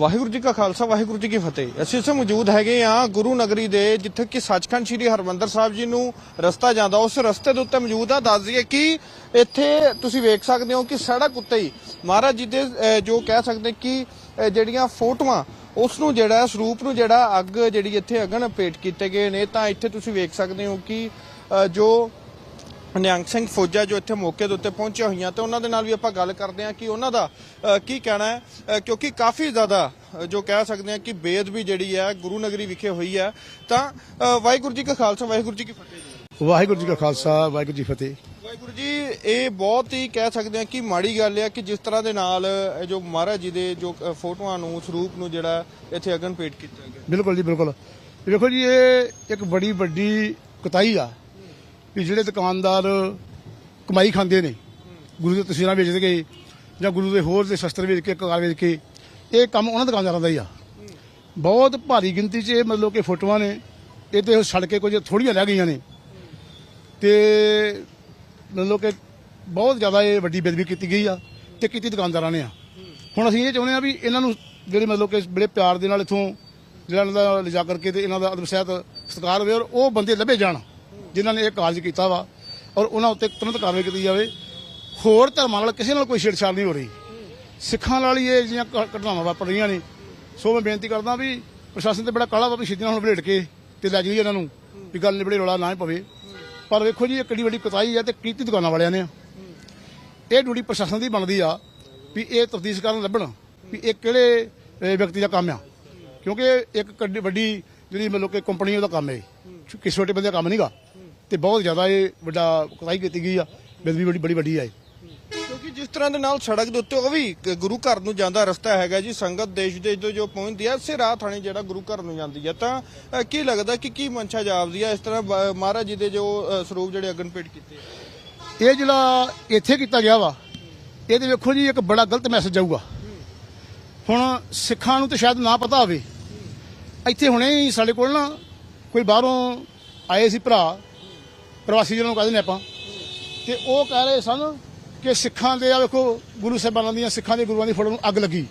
ਵਾਹਿਗੁਰੂ ਜੀ ਕਾ ਖਾਲਸਾ, ਵਾਹਿਗੁਰੂ ਜੀ ਕੀ ਫਤਿਹ। ਅਸੀਂ ਇੱਥੇ ਮੌਜੂਦ ਹੈਗੇ ਆ ਗੁਰੂ ਨਗਰੀ ਦੇ, ਜਿੱਥੇ ਕਿ ਸੱਚਖੰਡ ਸ੍ਰੀ ਹਰਮੰਦਰ ਸਾਹਿਬ ਜੀ ਨੂੰ ਰਸਤਾ ਜਾਂਦਾ। ਉਸ ਰਸਤੇ ਦੇ ਉੱਤੇ ਮੌਜੂਦ ਆ। ਦੱਸ ਦਈਏ ਕਿ ਇੱਥੇ ਤੁਸੀਂ ਵੇਖ ਸਕਦੇ ਹੋ ਕਿ ਸੜਕ ਉੱਤੇ ਹੀ ਮਹਾਰਾਜ ਜੀ ਦੇ ਜੋ ਕਹਿ ਸਕਦੇ ਕਿ ਜਿਹੜੀਆਂ ਫੋਟੋਆਂ, ਉਸ ਨੂੰ ਜਿਹੜਾ ਸਰੂਪ ਨੂੰ ਜਿਹੜਾ ਅੱਗ ਜਿਹੜੀ ਇੱਥੇ ਅਗਨ ਭੇਟ ਕੀਤੇ ਗਏ ਨੇ, ਤਾਂ ਇੱਥੇ ਤੁਸੀਂ ਵੇਖ ਸਕਦੇ ਹੋ ਕਿ ਜੋ ਨਿਹੰਗ ਸਿੰਘ ਫੌਜਾ ਜੋ ਇੱਥੇ ਮੌਕੇ ਦੇ ਉੱਤੇ ਪਹੁੰਚੇ ਹੋਈਆਂ ਤੇ ਉਹਨਾਂ ਦੇ ਨਾਲ ਵੀ ਆਪਾਂ ਗੱਲ ਕਰਦੇ ਹਾਂ ਕਿ ਉਹਨਾਂ ਦਾ ਕੀ ਕਹਿਣਾ ਹੈ? ਕਿਉਂਕਿ ਕਾਫੀ ਜ਼ਿਆਦਾ ਜੋ ਕਹਿ ਸਕਦੇ ਹਾਂ ਕਿ ਬੇਅਦਬੀ ਜਿਹੜੀ ਹੈ ਗੁਰੂ ਨਗਰੀ ਵਿਖੇ ਹੋਈ ਹੈ। ਤਾਂ ਵਾਹਿਗੁਰੂ ਜੀ ਕਾ ਖਾਲਸਾ ਵਾਹਿਗੁਰੂ ਜੀ ਕੀ ਫਤਿਹ ਵਾਹਿਗੁਰੂ ਜੀ ਕਾ ਖਾਲਸਾ ਵਾਹਿਗੁਰੂ ਜੀ ਫਤਿਹ। ਵਾਹਿਗੁਰੂ ਜੀ ਇਹ ਬਹੁਤ ਹੀ ਕਹਿ ਸਕਦੇ ਹਾਂ ਕਿ ਮਾੜੀ ਗੱਲ ਹੈ ਕਿ ਜਿਸ ਤਰ੍ਹਾਂ ਦੇ ਨਾਲ ਜੋ ਮਹਾਰਾਜ ਜੀ ਦੇ ਜੋ ਫੋਟੋਆਂ ਨੂੰ ਸਰੂਪ ਨੂੰ ਜਿਹੜਾ ਇੱਥੇ ਅਗਨ ਭੇਟ ਕੀਤਾ ਗਿਆ। ਬਿਲਕੁਲ ਜੀ ਬਿਲਕੁਲ। ਵੇਖੋ ਜੀ ਇਹ ਇੱਕ ਬੜੀ ਵੱਡੀ ਕੁਤਾਈ ਆ। ਵੀ ਜਿਹੜੇ ਦੁਕਾਨਦਾਰ ਕਮਾਈ ਖਾਂਦੇ ਨੇ, ਗੁਰੂ ਦੀਆਂ ਤਸਵੀਰਾਂ ਵੇਚ ਕੇ ਜਾਂ ਗੁਰੂ ਦੇ ਹੋਰ ਦੇ ਸ਼ਸਤਰ ਵੇਚ ਕੇ ਕਾਰ ਵੇਚ ਕੇ, ਇਹ ਕੰਮ ਉਹਨਾਂ ਦੁਕਾਨਦਾਰਾਂ ਦਾ ਹੀ ਆ। ਬਹੁਤ ਭਾਰੀ ਗਿਣਤੀ 'ਚ ਇਹ ਮਤਲਬ ਕਿ ਫੋਟੋਆਂ ਨੇ, ਇਹ ਤੇ ਸੜ ਕੇ ਕੁਝ ਥੋੜੀਆਂ ਰਹਿ ਗਈਆਂ ਨੇ। ਤੇ ਮਤਲਬ ਕਿ ਬਹੁਤ ਜ਼ਿਆਦਾ ਇਹ ਵੱਡੀ ਬੇਦਬੀ ਕੀਤੀ ਗਈ ਆ ਤੇ ਕੀਤੀ ਦੁਕਾਨਦਾਰਾਂ ਨੇ ਆ। ਹੁਣ ਅਸੀਂ ਇਹ ਚਾਹੁੰਦੇ ਆ ਵੀ ਇਹਨਾਂ ਨੂੰ ਜਿਹੜੇ ਮਤਲਬ ਕਿ ਬੜੇ ਪਿਆਰ ਦੇ ਨਾਲ ਇਥੋਂ ਜਿਹੜਾ ਇਹਨਾਂ ਦਾ ਲਿਜਾ ਕਰਕੇ ਤੇ ਇਹਨਾਂ ਦਾ ਅਦਬ ਸਹਿਤ ਸਤਿਕਾਰ ਹੋਵੇ ਔਰ ਉਹ ਬੰਦੇ ਲੱਭੇ ਜਾਣ। ਜਿਨ੍ਹਾਂ ਨੇ ਇਹ ਕਾਰਜ ਕੀਤਾ ਵਾ ਔਰ ਉਹਨਾਂ ਉੱਤੇ ਤੁਰੰਤ ਕਾਰਵਾਈ ਕੀਤੀ ਜਾਵੇ। ਹੋਰ ਧਰਮਾਂ ਨਾਲ ਕਿਸੇ ਨਾਲ ਕੋਈ ਛੇੜਛਾੜ ਨਹੀਂ ਹੋ ਰਹੀ। ਸਿੱਖਾਂ ਨਾਲ ਹੀ ਇਹ ਜਿਹੜੀਆਂ ਘਟਨਾਵਾਂ ਵਾਪਰ ਰਹੀਆਂ ਨੇ। ਸੋ ਮੈਂ ਬੇਨਤੀ ਕਰਦਾ ਵੀ ਪ੍ਰਸ਼ਾਸਨ ਤੇ ਬੜਾ ਕਾਲਾ ਵਾ ਵੀ ਛੇਤੀ ਨਾਲ ਹੁਣ ਬਲੇਟ ਕੇ ਤੇ ਲੈ ਜਾਈਏ ਇਹਨਾਂ ਨੂੰ ਵੀ ਗੱਲ ਨਿਬੜੇ ਰੌਲਾ ਨਾ ਪਵੇ। ਪਰ ਵੇਖੋ ਜੀ, ਇਹ ਕਿੱਡੀ ਵੱਡੀ ਕਤਾਈ ਹੈ ਤੇ ਕੀਤੀ ਦੁਕਾਨਾਂ ਵਾਲਿਆਂ ਨੇ। ਇਹ ਡਿਊਟੀ ਪ੍ਰਸ਼ਾਸਨ ਦੀ ਬਣਦੀ ਆ ਵੀ ਇਹ ਤਫਤੀਸ਼ ਕਰਨ ਲੱਭਣ ਵੀ ਇਹ ਕਿਹੜੇ ਵਿਅਕਤੀ ਦਾ ਕੰਮ ਆ। ਕਿਉਂਕਿ ਇੱਕ ਵੱਡੀ ਜਿਹੜੀ ਮਤਲਬ ਕਿ ਕੰਪਨੀ ਉਹਦਾ ਕੰਮ ਹੈ ਕਿਸੇ ਛੋਟੇ ਬੰਦੇ ਦਾ ਕੰਮ ਨਹੀਂਗਾ ਤੇ ਬਹੁਤ ਜ਼ਿਆਦਾ ਇਹ ਵੱਡਾ ਕੁਤਾਈ ਕੀਤੀ ਗਈ ਆ। ਬੇਦਬੀ ਬੜੀ ਬੜੀ ਵੱਡੀ ਆ ਇਹ। ਕਿਉਂਕਿ ਜਿਸ ਤਰ੍ਹਾਂ ਦੇ ਨਾਲ ਸੜਕ ਦੇ ਉੱਤੇ ਉਹ ਵੀ ਗੁਰੂ ਘਰ ਨੂੰ ਜਾਂਦਾ ਰਸਤਾ ਹੈਗਾ ਜੀ ਸੰਗਤ ਦੇਸ਼ ਦੇ ਜੋ ਜੋ ਪਹੁੰਚਦੀ ਹੈ ਇਸੇ ਰਾਹ ਥਾਣੀ ਜਿਹੜਾ ਗੁਰੂ ਘਰ ਨੂੰ ਜਾਂਦੀ ਹੈ ਤਾਂ ਕੀ ਲੱਗਦਾ ਕਿ ਕੀ ਮਨਸ਼ਾ ਜਾਪਦੀ ਹੈ ਇਸ ਤਰ੍ਹਾਂ ਮਹਾਰਾਜ ਜੀ ਦੇ ਜੋ ਸਰੂਪ ਜਿਹੜੇ ਅਗਨ ਭੇਟ ਕੀਤੇ ਆ? ਇਹ ਜਿਹੜਾ ਇੱਥੇ ਕੀਤਾ ਗਿਆ ਵਾ ਇਹਦੇ ਵੇਖੋ ਜੀ ਇੱਕ ਬੜਾ ਗਲਤ ਮੈਸੇਜ ਜਾਊਗਾ। ਹੁਣ ਸਿੱਖਾਂ ਨੂੰ ਤਾਂ ਸ਼ਾਇਦ ਨਾ ਪਤਾ ਹੋਵੇ। ਇੱਥੇ ਹੁਣੇ ਹੀ ਸਾਡੇ ਕੋਲ ਨਾ ਕੋਈ ਬਾਹਰੋਂ ਆਏ ਸੀ ਭਰਾ, ਪ੍ਰਵਾਸੀ ਜਿਹਨਾਂ ਨੂੰ ਕਹਿੰਦੇ ਨੇ ਆਪਾਂ, ਤੇ ਉਹ ਕਹਿ ਰਹੇ ਸਨ ਕਿ ਸਿੱਖਾਂ ਦੇ ਆ ਵੇਖੋ ਗੁਰੂ ਸਾਹਿਬਾਨਾਂ ਦੀਆਂ ਸਿੱਖਾਂ ਦੇ ਗੁਰੂਆਂ ਦੀ ਫੋਟੋ ਨੂੰ ਅੱਗ ਲੱਗੀ।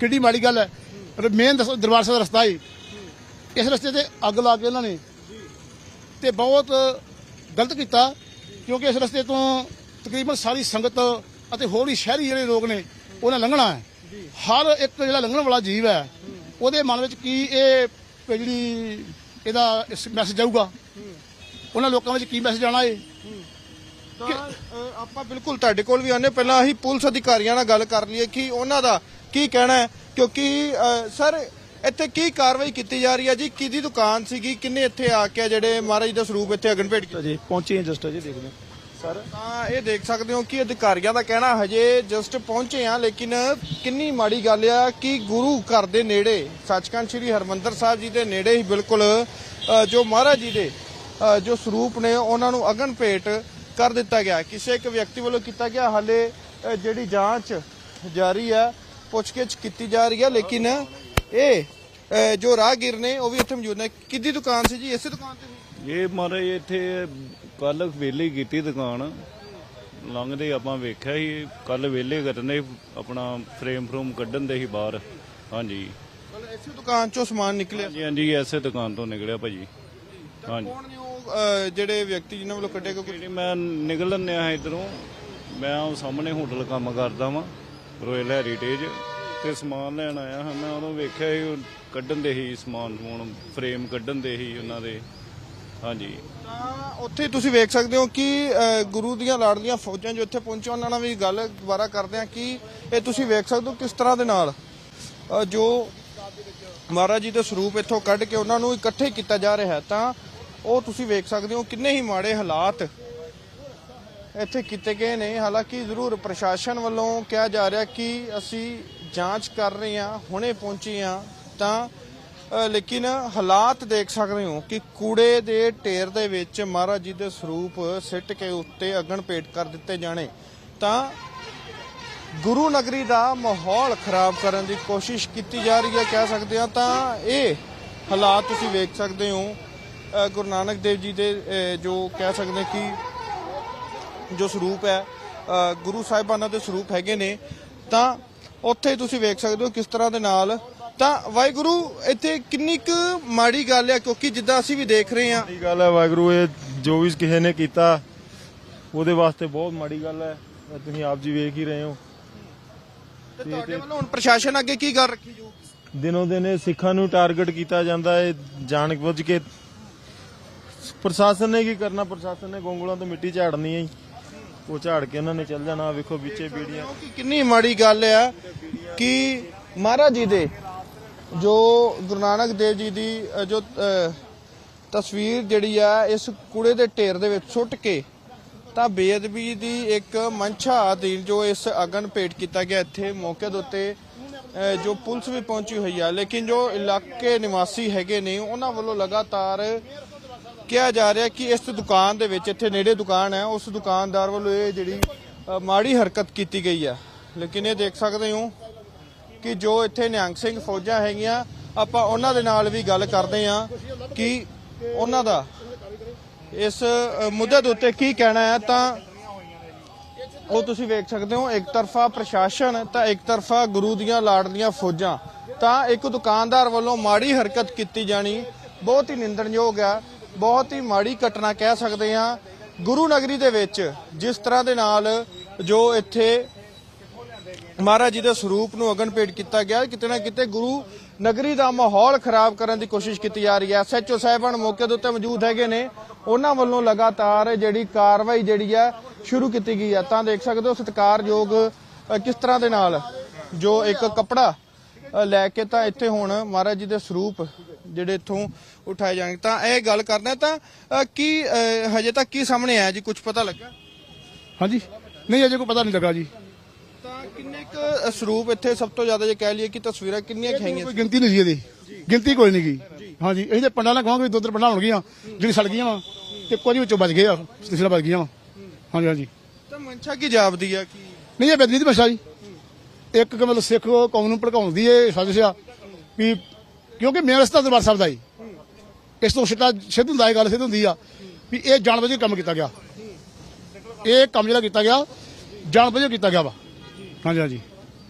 ਕਿੱਡੀ ਮਾੜੀ ਗੱਲ ਹੈ। ਪਰ ਮੇਨ ਦਰਬਾਰ ਸਾਹਿਬ ਦਾ ਰਸਤਾ ਹੈ। ਇਸ ਰਸਤੇ ਤੇ ਅੱਗ ਲਾ ਕੇ ਇਹਨਾਂ ਨੇ ਤੇ ਬਹੁਤ ਗਲਤ ਕੀਤਾ, ਕਿਉਂਕਿ ਇਸ ਰਸਤੇ ਤੋਂ ਤਕਰੀਬਨ ਸਾਰੀ ਸੰਗਤ ਅਤੇ ਹੋਰ ਵੀ ਸ਼ਹਿਰੀ ਜਿਹੜੇ ਲੋਕ ਨੇ, ਉਹਨਾਂ ਲੰਘਣਾ ਹੈ। ਹਰ ਇੱਕ ਜਿਹੜਾ ਲੰਘਣ ਵਾਲਾ ਜੀਵ ਹੈ, ਉਹਦੇ ਮਨ ਵਿੱਚ ਕੀ ਇਹ ਜਿਹੜੀ ਇਹਦਾ ਮੈਸੇਜ ਆਊਗਾ। ਉਹਨਾਂ ਲੋਕਾਂ ਵਿੱਚ ਕੀ ਮੈਸੇਜ ਆਣਾ ਹੈ ਤਾਂ ਅ, ਆਪਾਂ ਬਿਲਕੁਲ ਤੁਹਾਡੇ ਕੋਲ ਵੀ ਆਨੇ ਪਹਿਲਾਂ ਅਸੀਂ ਪੁਲਿਸ ਅਧਿਕਾਰੀਆਂ ਨਾਲ ਗੱਲ ਕਰ ਲਈਏ ਕਿ ਉਹਨਾਂ ਦਾ ਕੀ ਕਹਿਣਾ ਹੈ। ਕਿਉਂਕਿ ਅ, ਸਰ ਇੱਥੇ ਕੀ ਕਾਰਵਾਈ ਕੀਤੀ ਜਾ ਰਹੀ ਹੈ ਜੀ? ਕਿਹਦੀ ਦੁਕਾਨ ਸੀਗੀ? ਕਿੰਨੇ ਇੱਥੇ ਆ ਕੇ ਜਿਹੜੇ ਮਹਾਰਾਜ ਦਾ ਸਰੂਪ ਇੱਥੇ ਅਗਨ ਭੇਟ ਕੀਤਾ ਜੀ ਪਹੁੰਚੇ ਜਸਟ ਅਜੇ ਦੇਖਦੇ ਸਰ? ਤਾਂ ਇਹ ਦੇਖ ਸਕਦੇ ਹੋ ਕਿ ਅਧਿਕਾਰੀਆਂ ਦਾ ਕਹਿਣਾ ਹਜੇ ਜਸਟ ਪਹੁੰਚੇ ਆ ਲੇਕਿਨ ਕਿੰਨੀ ਮਾੜੀ ਗੱਲ ਆ ਕਿ ਗੁਰੂ ਘਰ ਦੇ ਨੇੜੇ, ਸੱਚਖੰਡ ਸ੍ਰੀ ਹਰਮੰਦਰ ਸਾਹਿਬ ਜੀ ਦੇ ਨੇੜੇ ਹੀ ਬਿਲਕੁਲ ਜੋ ਮਹਾਰਾਜ ਜੀ ਦੇ ਜੋ ਸਰੂਪ ਨੇ, ਉਹਨਾਂ ਨੂੰ ਅਗਨ ਭੇਟ ਕਰ ਦਿੱਤਾ ਗਿਆ। ਕਿਸੇ ਇੱਕ ਵਿਅਕਤੀ ਵੱਲੋਂ ਕੀਤਾ ਗਿਆ, ਹਾਲੇ ਜਿਹੜੀ ਜਾਂਚ ਜਾਰੀ ਹੈ ਪੁੱਛਗਿੱਛ ਕੀਤੀ ਜਾ ਰਹੀ ਹੈ ਲੇਕਿਨ ਇਹ ਜੋ ਰਾਹਗੀਰ ਨੇ, ਉਹ ਵੀ ਇੱਥੇ ਮੌਜੂਦ ਨੇ। ਕਿੱਦੀ ਦੁਕਾਨ ਸੀ ਜੀ? ਇਸੇ ਦੁਕਾਨ ਤੇ ਸੀ? ਇਹ ਮਹਾਰਾਜ ਇੱਥੇ ਕੱਲ ਵੇਲੇ ਕੀਤੀ ਦੁਕਾਨ। ਲੰਘਦੇ ਆਪਾਂ ਵੇਖਿਆ ਸੀ ਕੱਲ ਵੇਲੇ ਕਰਨੇ ਆਪਣਾ ਫਰੇਮ ਫਰੂਮ ਕੱਢਣ ਦੇ ਸੀ ਬਾਹਰ। ਹਾਂਜੀ। ਮਤਲਬ ਇਸੇ ਦੁਕਾਨ ਚੋਂ ਸਮਾਨ ਨਿਕਲਿਆ? ਹਾਂਜੀ ਹਾਂਜੀ ਐਸੇ ਦੁਕਾਨ ਤੋਂ ਨਿਕਲਿਆ ਭਾਜੀ। ਹਾਂਜੀ। ਕੌਣ ਨੇ ਉਹ ਜਿਹੜੇ ਵਿਅਕਤੀ ਜਿਨ੍ਹਾਂ ਵੱਲੋਂ ਕੱਢਿਆ ਕਿਉਂਕਿ ਜਿਹੜੀ ਮੈਂ ਨਿਕਲਣ ਆ ਇਧਰੋਂ ਮੈਂ ਉਹ ਸਾਹਮਣੇ ਹੋਟਲ ਕੰਮ ਕਰਦਾ ਵਾਂ ਰੋਇਲ ਹੈਰੀਟੇਜ ਤੇ ਸਮਾਨ ਲੈਣ ਆਇਆ ਹਾਂ ਮੈਂ ਉਦੋਂ ਵੇਖਿਆ ਸੀ ਉਹ ਕੱਢਣ ਦੇ ਸੀ ਸਮਾਨ ਸਮੂਨ ਫਰੇਮ ਕੱਢਣ ਦੇ ਸੀ ਉਹਨਾਂ ਦੇ। ਹਾਂਜੀ। ਤਾਂ ਉੱਥੇ ਤੁਸੀਂ ਵੇਖ ਸਕਦੇ ਹੋ ਕਿ ਅ, ਗੁਰੂ ਦੀਆਂ ਲਾੜਲੀਆਂ ਫੌਜਾਂ ਜੋ ਇੱਥੇ ਪਹੁੰਚੀਆਂ ਉਹਨਾਂ ਨਾਲ ਵੀ ਗੱਲ ਦੁਬਾਰਾ ਕਰਦੇ ਹਾਂ ਕਿ ਇਹ ਤੁਸੀਂ ਵੇਖ ਸਕਦੇ ਹੋ ਕਿਸ ਤਰ੍ਹਾਂ ਦੇ ਨਾਲ ਅ, ਜੋ ਮਹਾਰਾਜ ਜੀ ਦੇ ਸਰੂਪ ਇੱਥੋਂ ਕੱਢ ਕੇ ਉਹਨਾਂ ਨੂੰ ਇਕੱਠੇ ਕੀਤਾ ਜਾ ਰਿਹਾ ਹੈ। ਤਾਂ ਉਹ ਤੁਸੀਂ ਵੇਖ ਸਕਦੇ ਹੋ ਕਿੰਨੇ ਹੀ ਮਾੜੇ ਹਾਲਾਤ ਇੱਥੇ ਕੀਤੇ ਗਏ ਨੇ। ਹਾਲਾਂਕਿ ਜ਼ਰੂਰ ਪ੍ਰਸ਼ਾਸਨ ਵੱਲੋਂ ਕਿਹਾ ਜਾ ਰਿਹਾ ਕਿ ਅਸੀਂ ਜਾਂਚ ਕਰ ਰਹੇ ਹਾਂ ਹੁਣੇ ਪਹੁੰਚੇ ਹਾਂ। ਤਾਂ ਲੇਕਿਨ ਹਾਲਾਤ ਦੇਖ ਸਕਦੇ ਹੋ ਕਿ ਕੂੜੇ ਦੇ ਢੇਰ ਦੇ ਵਿੱਚ ਮਹਾਰਾਜ ਜੀ ਦੇ ਸਰੂਪ ਸਿੱਟ ਕੇ ਉੱਤੇ ਅਗਨ ਭੇਟ ਕਰ ਦਿੱਤੇ ਜਾਣੇ। ਤਾਂ ਗੁਰੂ ਨਗਰੀ ਦਾ ਮਾਹੌਲ ਖਰਾਬ ਕਰਨ ਦੀ ਕੋਸ਼ਿਸ਼ ਕੀਤੀ ਜਾ ਰਹੀ ਹੈ, ਕਹਿ ਸਕਦੇ ਹਾਂ। ਤਾਂ ਇਹ ਹਾਲਾਤ ਤੁਸੀਂ ਵੇਖ ਸਕਦੇ ਹੋ। ਗੁਰੂ ਨਾਨਕ ਦੇਵ ਜੀ ਦੇ ਜੋ ਕਹਿ ਸਕਦੇ ਕਿ ਜੋ ਸਰੂਪ ਹੈ ਗੁਰੂ ਸਾਹਿਬਾਨਾਂ ਦੇ ਸਰੂਪ ਹੈਗੇ ਨੇ। ਤਾਂ ਉੱਥੇ ਤੁਸੀਂ ਵੇਖ ਸਕਦੇ ਹੋ ਕਿਸ ਤਰ੍ਹਾਂ ਦੇ ਨਾਲ ਤਾਂ ਵਾਹਿਗੁਰੂ ਇੱਥੇ ਕਿੰਨੀ ਕੁ ਮਾੜੀ ਗੱਲ ਹੈ ਕਿਉਂਕਿ ਜਿੱਦਾਂ ਅਸੀਂ ਵੀ ਦੇਖ ਰਹੇ ਹਾਂ। ਮਾੜੀ ਗੱਲ ਹੈ ਵਾਹਿਗੁਰੂ ਇਹ ਜੋ ਵੀ ਕਿਸੇ ਨੇ ਕੀਤਾ ਉਹਦੇ ਵਾਸਤੇ ਬਹੁਤ ਮਾੜੀ ਗੱਲ ਹੈ ਇਹ ਤੁਸੀਂ ਆਪ ਜੀ ਵੇਖ ਹੀ ਰਹੇ ਹੋ। ਤੇ ਤੁਹਾਡੇ ਵੱਲੋਂ ਹੁਣ ਪ੍ਰਸ਼ਾਸਨ ਅੱਗੇ ਕੀ ਗੱਲ ਰੱਖੀ ਜੂ ਦਿਨੋਂ ਦਿਨ ਇਹ ਸਿੱਖਾਂ ਨੂੰ ਟਾਰਗੇਟ ਕੀਤਾ ਜਾਂਦਾ ਹੈ ਜਾਣ ਬੁੱਝ ਕੇ। ਪ੍ਰਸ਼ਾਸਨ ਨੇ ਕੀ ਕਰਨਾ? ਪ੍ਰਸ਼ਾਸਨ ਨੇ ਗੋਂਗਲਾਂ ਤੋਂ ਮਿੱਟੀ ਝਾੜਨੀ ਹੈ ਜੀ। ਉਹ ਝਾੜ ਕੇ ਉਹਨਾਂ ਨੇ ਚੱਲ ਜਾਣਾ। ਵੇਖੋ ਵਿੱਚੇ ਬੀੜੀਆਂ। ਕਿ ਕਿੰਨੀ ਮਾੜੀ ਗੱਲ ਆ ਕਿ ਮਹਾਰਾਜ ਜੀ ਦੇ ਜੋ ਗੁਰੂ ਨਾਨਕ ਦੇਵ ਜੀ ਦੀ ਜੋ ਤਸਵੀਰ ਜਿਹੜੀ ਆ, ਇਸ ਕੂੜੇ ਦੇ ਢੇਰ ਦੇ ਵਿੱਚ ਸੁੱਟ ਕੇ, ਤਾਂ ਬੇਅਦਬੀ ਦੀ ਇੱਕ ਮੰਸ਼ਾ ਅਧੀਨ ਜੋ ਇਸ ਅਗਨ ਭੇਟ ਕੀਤਾ ਗਿਆ ਇੱਥੇ ਮੌਕੇ ਦੇ ਉੱਤੇ ਜੋ ਪੁਲਿਸ ਵੀ ਪਹੁੰਚੀ ਹੋਈ ਆ। ਲੇਕਿਨ ਜੋ ਇਲਾਕੇ ਨਿਵਾਸੀ ਹੈਗੇ ਨੇ, ਉਹਨਾਂ ਵੱਲੋਂ ਲਗਾਤਾਰ ਕਿਹਾ ਜਾ ਰਿਹਾ ਕਿ ਇਸ ਦੁਕਾਨ ਦੇ ਵਿੱਚ, ਇੱਥੇ ਨੇੜੇ ਦੁਕਾਨ ਹੈ, ਉਸ ਦੁਕਾਨਦਾਰ ਵੱਲੋਂ ਇਹ ਜਿਹੜੀ ਮਾੜੀ ਹਰਕਤ ਕੀਤੀ ਗਈ ਆ। ਲੇਕਿਨ ਇਹ ਦੇਖ ਸਕਦੇ ਹੋ ਕਿ ਜੋ ਇੱਥੇ ਨਿਹੰਗ ਸਿੰਘ ਫੌਜਾਂ ਹੈਗੀਆਂ, ਆਪਾਂ ਉਹਨਾਂ ਦੇ ਨਾਲ ਵੀ ਗੱਲ ਕਰਦੇ ਆ ਕਿ ਉਹਨਾਂ ਦਾ ਇਸ ਮੁੱਦੇ ਦੇ ਉੱਤੇ ਕੀ ਕਹਿਣਾ ਹੈ, ਤਾਂ ਉਹ ਤੁਸੀਂ ਵੇਖ ਸਕਦੇ ਹੋ, ਇੱਕ ਤਰਫਾ ਪ੍ਰਸ਼ਾਸਨ, ਤਾਂ ਇੱਕ ਤਰਫਾ ਗੁਰੂ ਦੀਆਂ ਲਾਡਲੀਆਂ ਫੌਜਾਂ। ਤਾਂ ਇੱਕ ਦੁਕਾਨਦਾਰ ਵੱਲੋਂ ਮਾੜੀ ਹਰਕਤ ਕੀਤੀ ਜਾਣੀ ਬਹੁਤ ਹੀ ਨਿੰਦਣਯੋਗ ਹੈ ਬਹੁਤ ਹੀ ਮਾੜੀ ਘਟਨਾ ਕਹਿ ਸਕਦੇ ਹਾਂ। ਗੁਰੂ ਨਗਰੀ ਦੇ ਵਿੱਚ ਜਿਸ ਤਰ੍ਹਾਂ ਦੇ ਨਾਲ ਜੋ ਇੱਥੇ ਮਹਾਰਾਜ ਜੀ ਦੇ ਸਰੂਪ ਨੂੰ ਅਗਨ ਭੇਟ ਕੀਤਾ ਗਿਆ ਕਿਤੇ ਨਾ ਕਿਤੇ ਗੁਰੂ ਨਗਰੀ ਦਾ ਮਾਹੌਲ ਖਰਾਬ ਕਰਨ ਦੀ ਕੋਸ਼ਿਸ਼ ਕੀਤੀ ਜਾ ਰਹੀ ਹੈ। ਐਸਐਚਓ ਸਾਹਿਬਾਨ ਮੌਕੇ ਦੇ ਉੱਤੇ ਮੌਜੂਦ ਹੈਗੇ ਨੇ। ਉਹਨਾਂ ਵੱਲੋਂ ਲਗਾਤਾਰ ਜਿਹੜੀ ਕਾਰਵਾਈ ਜਿਹੜੀ ਹੈ ਸ਼ੁਰੂ ਕੀਤੀ ਗਈ ਹੈ। ਤਾਂ ਦੇਖ ਸਕਦੇ ਹੋ ਸਤਿਕਾਰਯੋਗ ਕਿਸ ਤਰ੍ਹਾਂ ਦੇ ਨਾਲ ਜੋ ਇੱਕ ਕੱਪੜਾ ਲੈ ਕੇ ਤਾਂ ਇੱਥੇ ਹੁਣ ਮਹਾਰਾਜ ਜੀ ਦੇ ਸਰੂਪ ਜਿਹੜੇ ਇੱਥੋਂ ਉਠਾਏ ਜਾਣਗੇ। ਤਾਂ ਇਹ ਗੱਲ ਕਰਨਾ ਤਾਂ ਕੀ ਹਜੇ ਤੱਕ ਕੀ ਸਾਹਮਣੇ ਆਇਆ ਜੀ? ਕੁਝ ਪਤਾ ਲੱਗਾ? ਹਾਂਜੀ। ਨਹੀਂ, ਅਜੇ ਕੋਈ ਪਤਾ ਨਹੀਂ ਲੱਗਾ ਜੀ। ਕਿੰਨੇ ਕੁ ਸਰੂਪ ਇੱਥੇ ਸਭ ਤੋਂ ਜ਼ਿਆਦਾ ਜੇ ਕਹਿ ਲਈਏ ਕਿ ਤਸਵੀਰਾਂ ਕਿੰਨੀਆਂ ਕੁ ਹੈਗੀਆਂ ਕੋਈ ਗਿਣਤੀ ਨਹੀਂ ਸੀ ਇਹਦੀ। ਗਿਣਤੀ ਕੋਈ ਨਹੀਂ ਗਈ ਹਾਂਜੀ ਇਹ ਤੇ ਪੰਡਾਂ ਨਾਲ ਕਹਾਂਗੇ ਦੋ ਤਿੰਨ ਪੰਡਾਂ ਹੋਣਗੀਆਂ ਜਿਹੜੀ ਸੜ ਗਈਆਂ ਵਾ ਤੇ ਕੁਝ ਵਿੱਚੋਂ ਬਚ ਗਏ ਆ ਤਸਵੀਰਾਂ ਬਚ ਗਈਆਂ ਵਾ। ਹਾਂਜੀ ਹਾਂਜੀ। ਤਾਂ ਮਨਸ਼ਾ ਕੀ ਜਾਪਦੀ ਆ ਕਿ ਨਹੀਂ ਇਹ ਬਦਲੀ ਦੀ ਭਾਸ਼ਾ ਜੀ। ਇੱਕ ਕਿ ਮਤਲਬ ਸਿੱਖ ਕੌਮ ਨੂੰ ਭੜਕਾਉਣ ਦੀ ਇਹ ਸਾਜ਼ਿਸ਼ ਆ ਵੀ ਕਿਉਂਕਿ ਮੇਰਾ ਰਸਤਾ ਦਰਬਾਰ ਸਾਹਿਬ ਦਾ ਹੀ ਇਸ ਤੋਂ ਸਿੱਧਾ ਸਿੱਧ ਹੁੰਦਾ ਇਹ ਗੱਲ ਸਿੱਧ ਹੁੰਦੀ ਆ ਵੀ ਇਹ ਜਾਣਬੁੱਝ ਕੇ ਕੰਮ ਕੀਤਾ ਗਿਆ। ਇਹ ਕੰਮ ਜਿਹੜਾ ਕੀਤਾ ਗਿਆ ਜਾਣਬੁੱਝ ਕੇ ਕੀਤਾ ਗਿਆ ਵਾ। ਹਾਂਜੀ ਹਾਂਜੀ।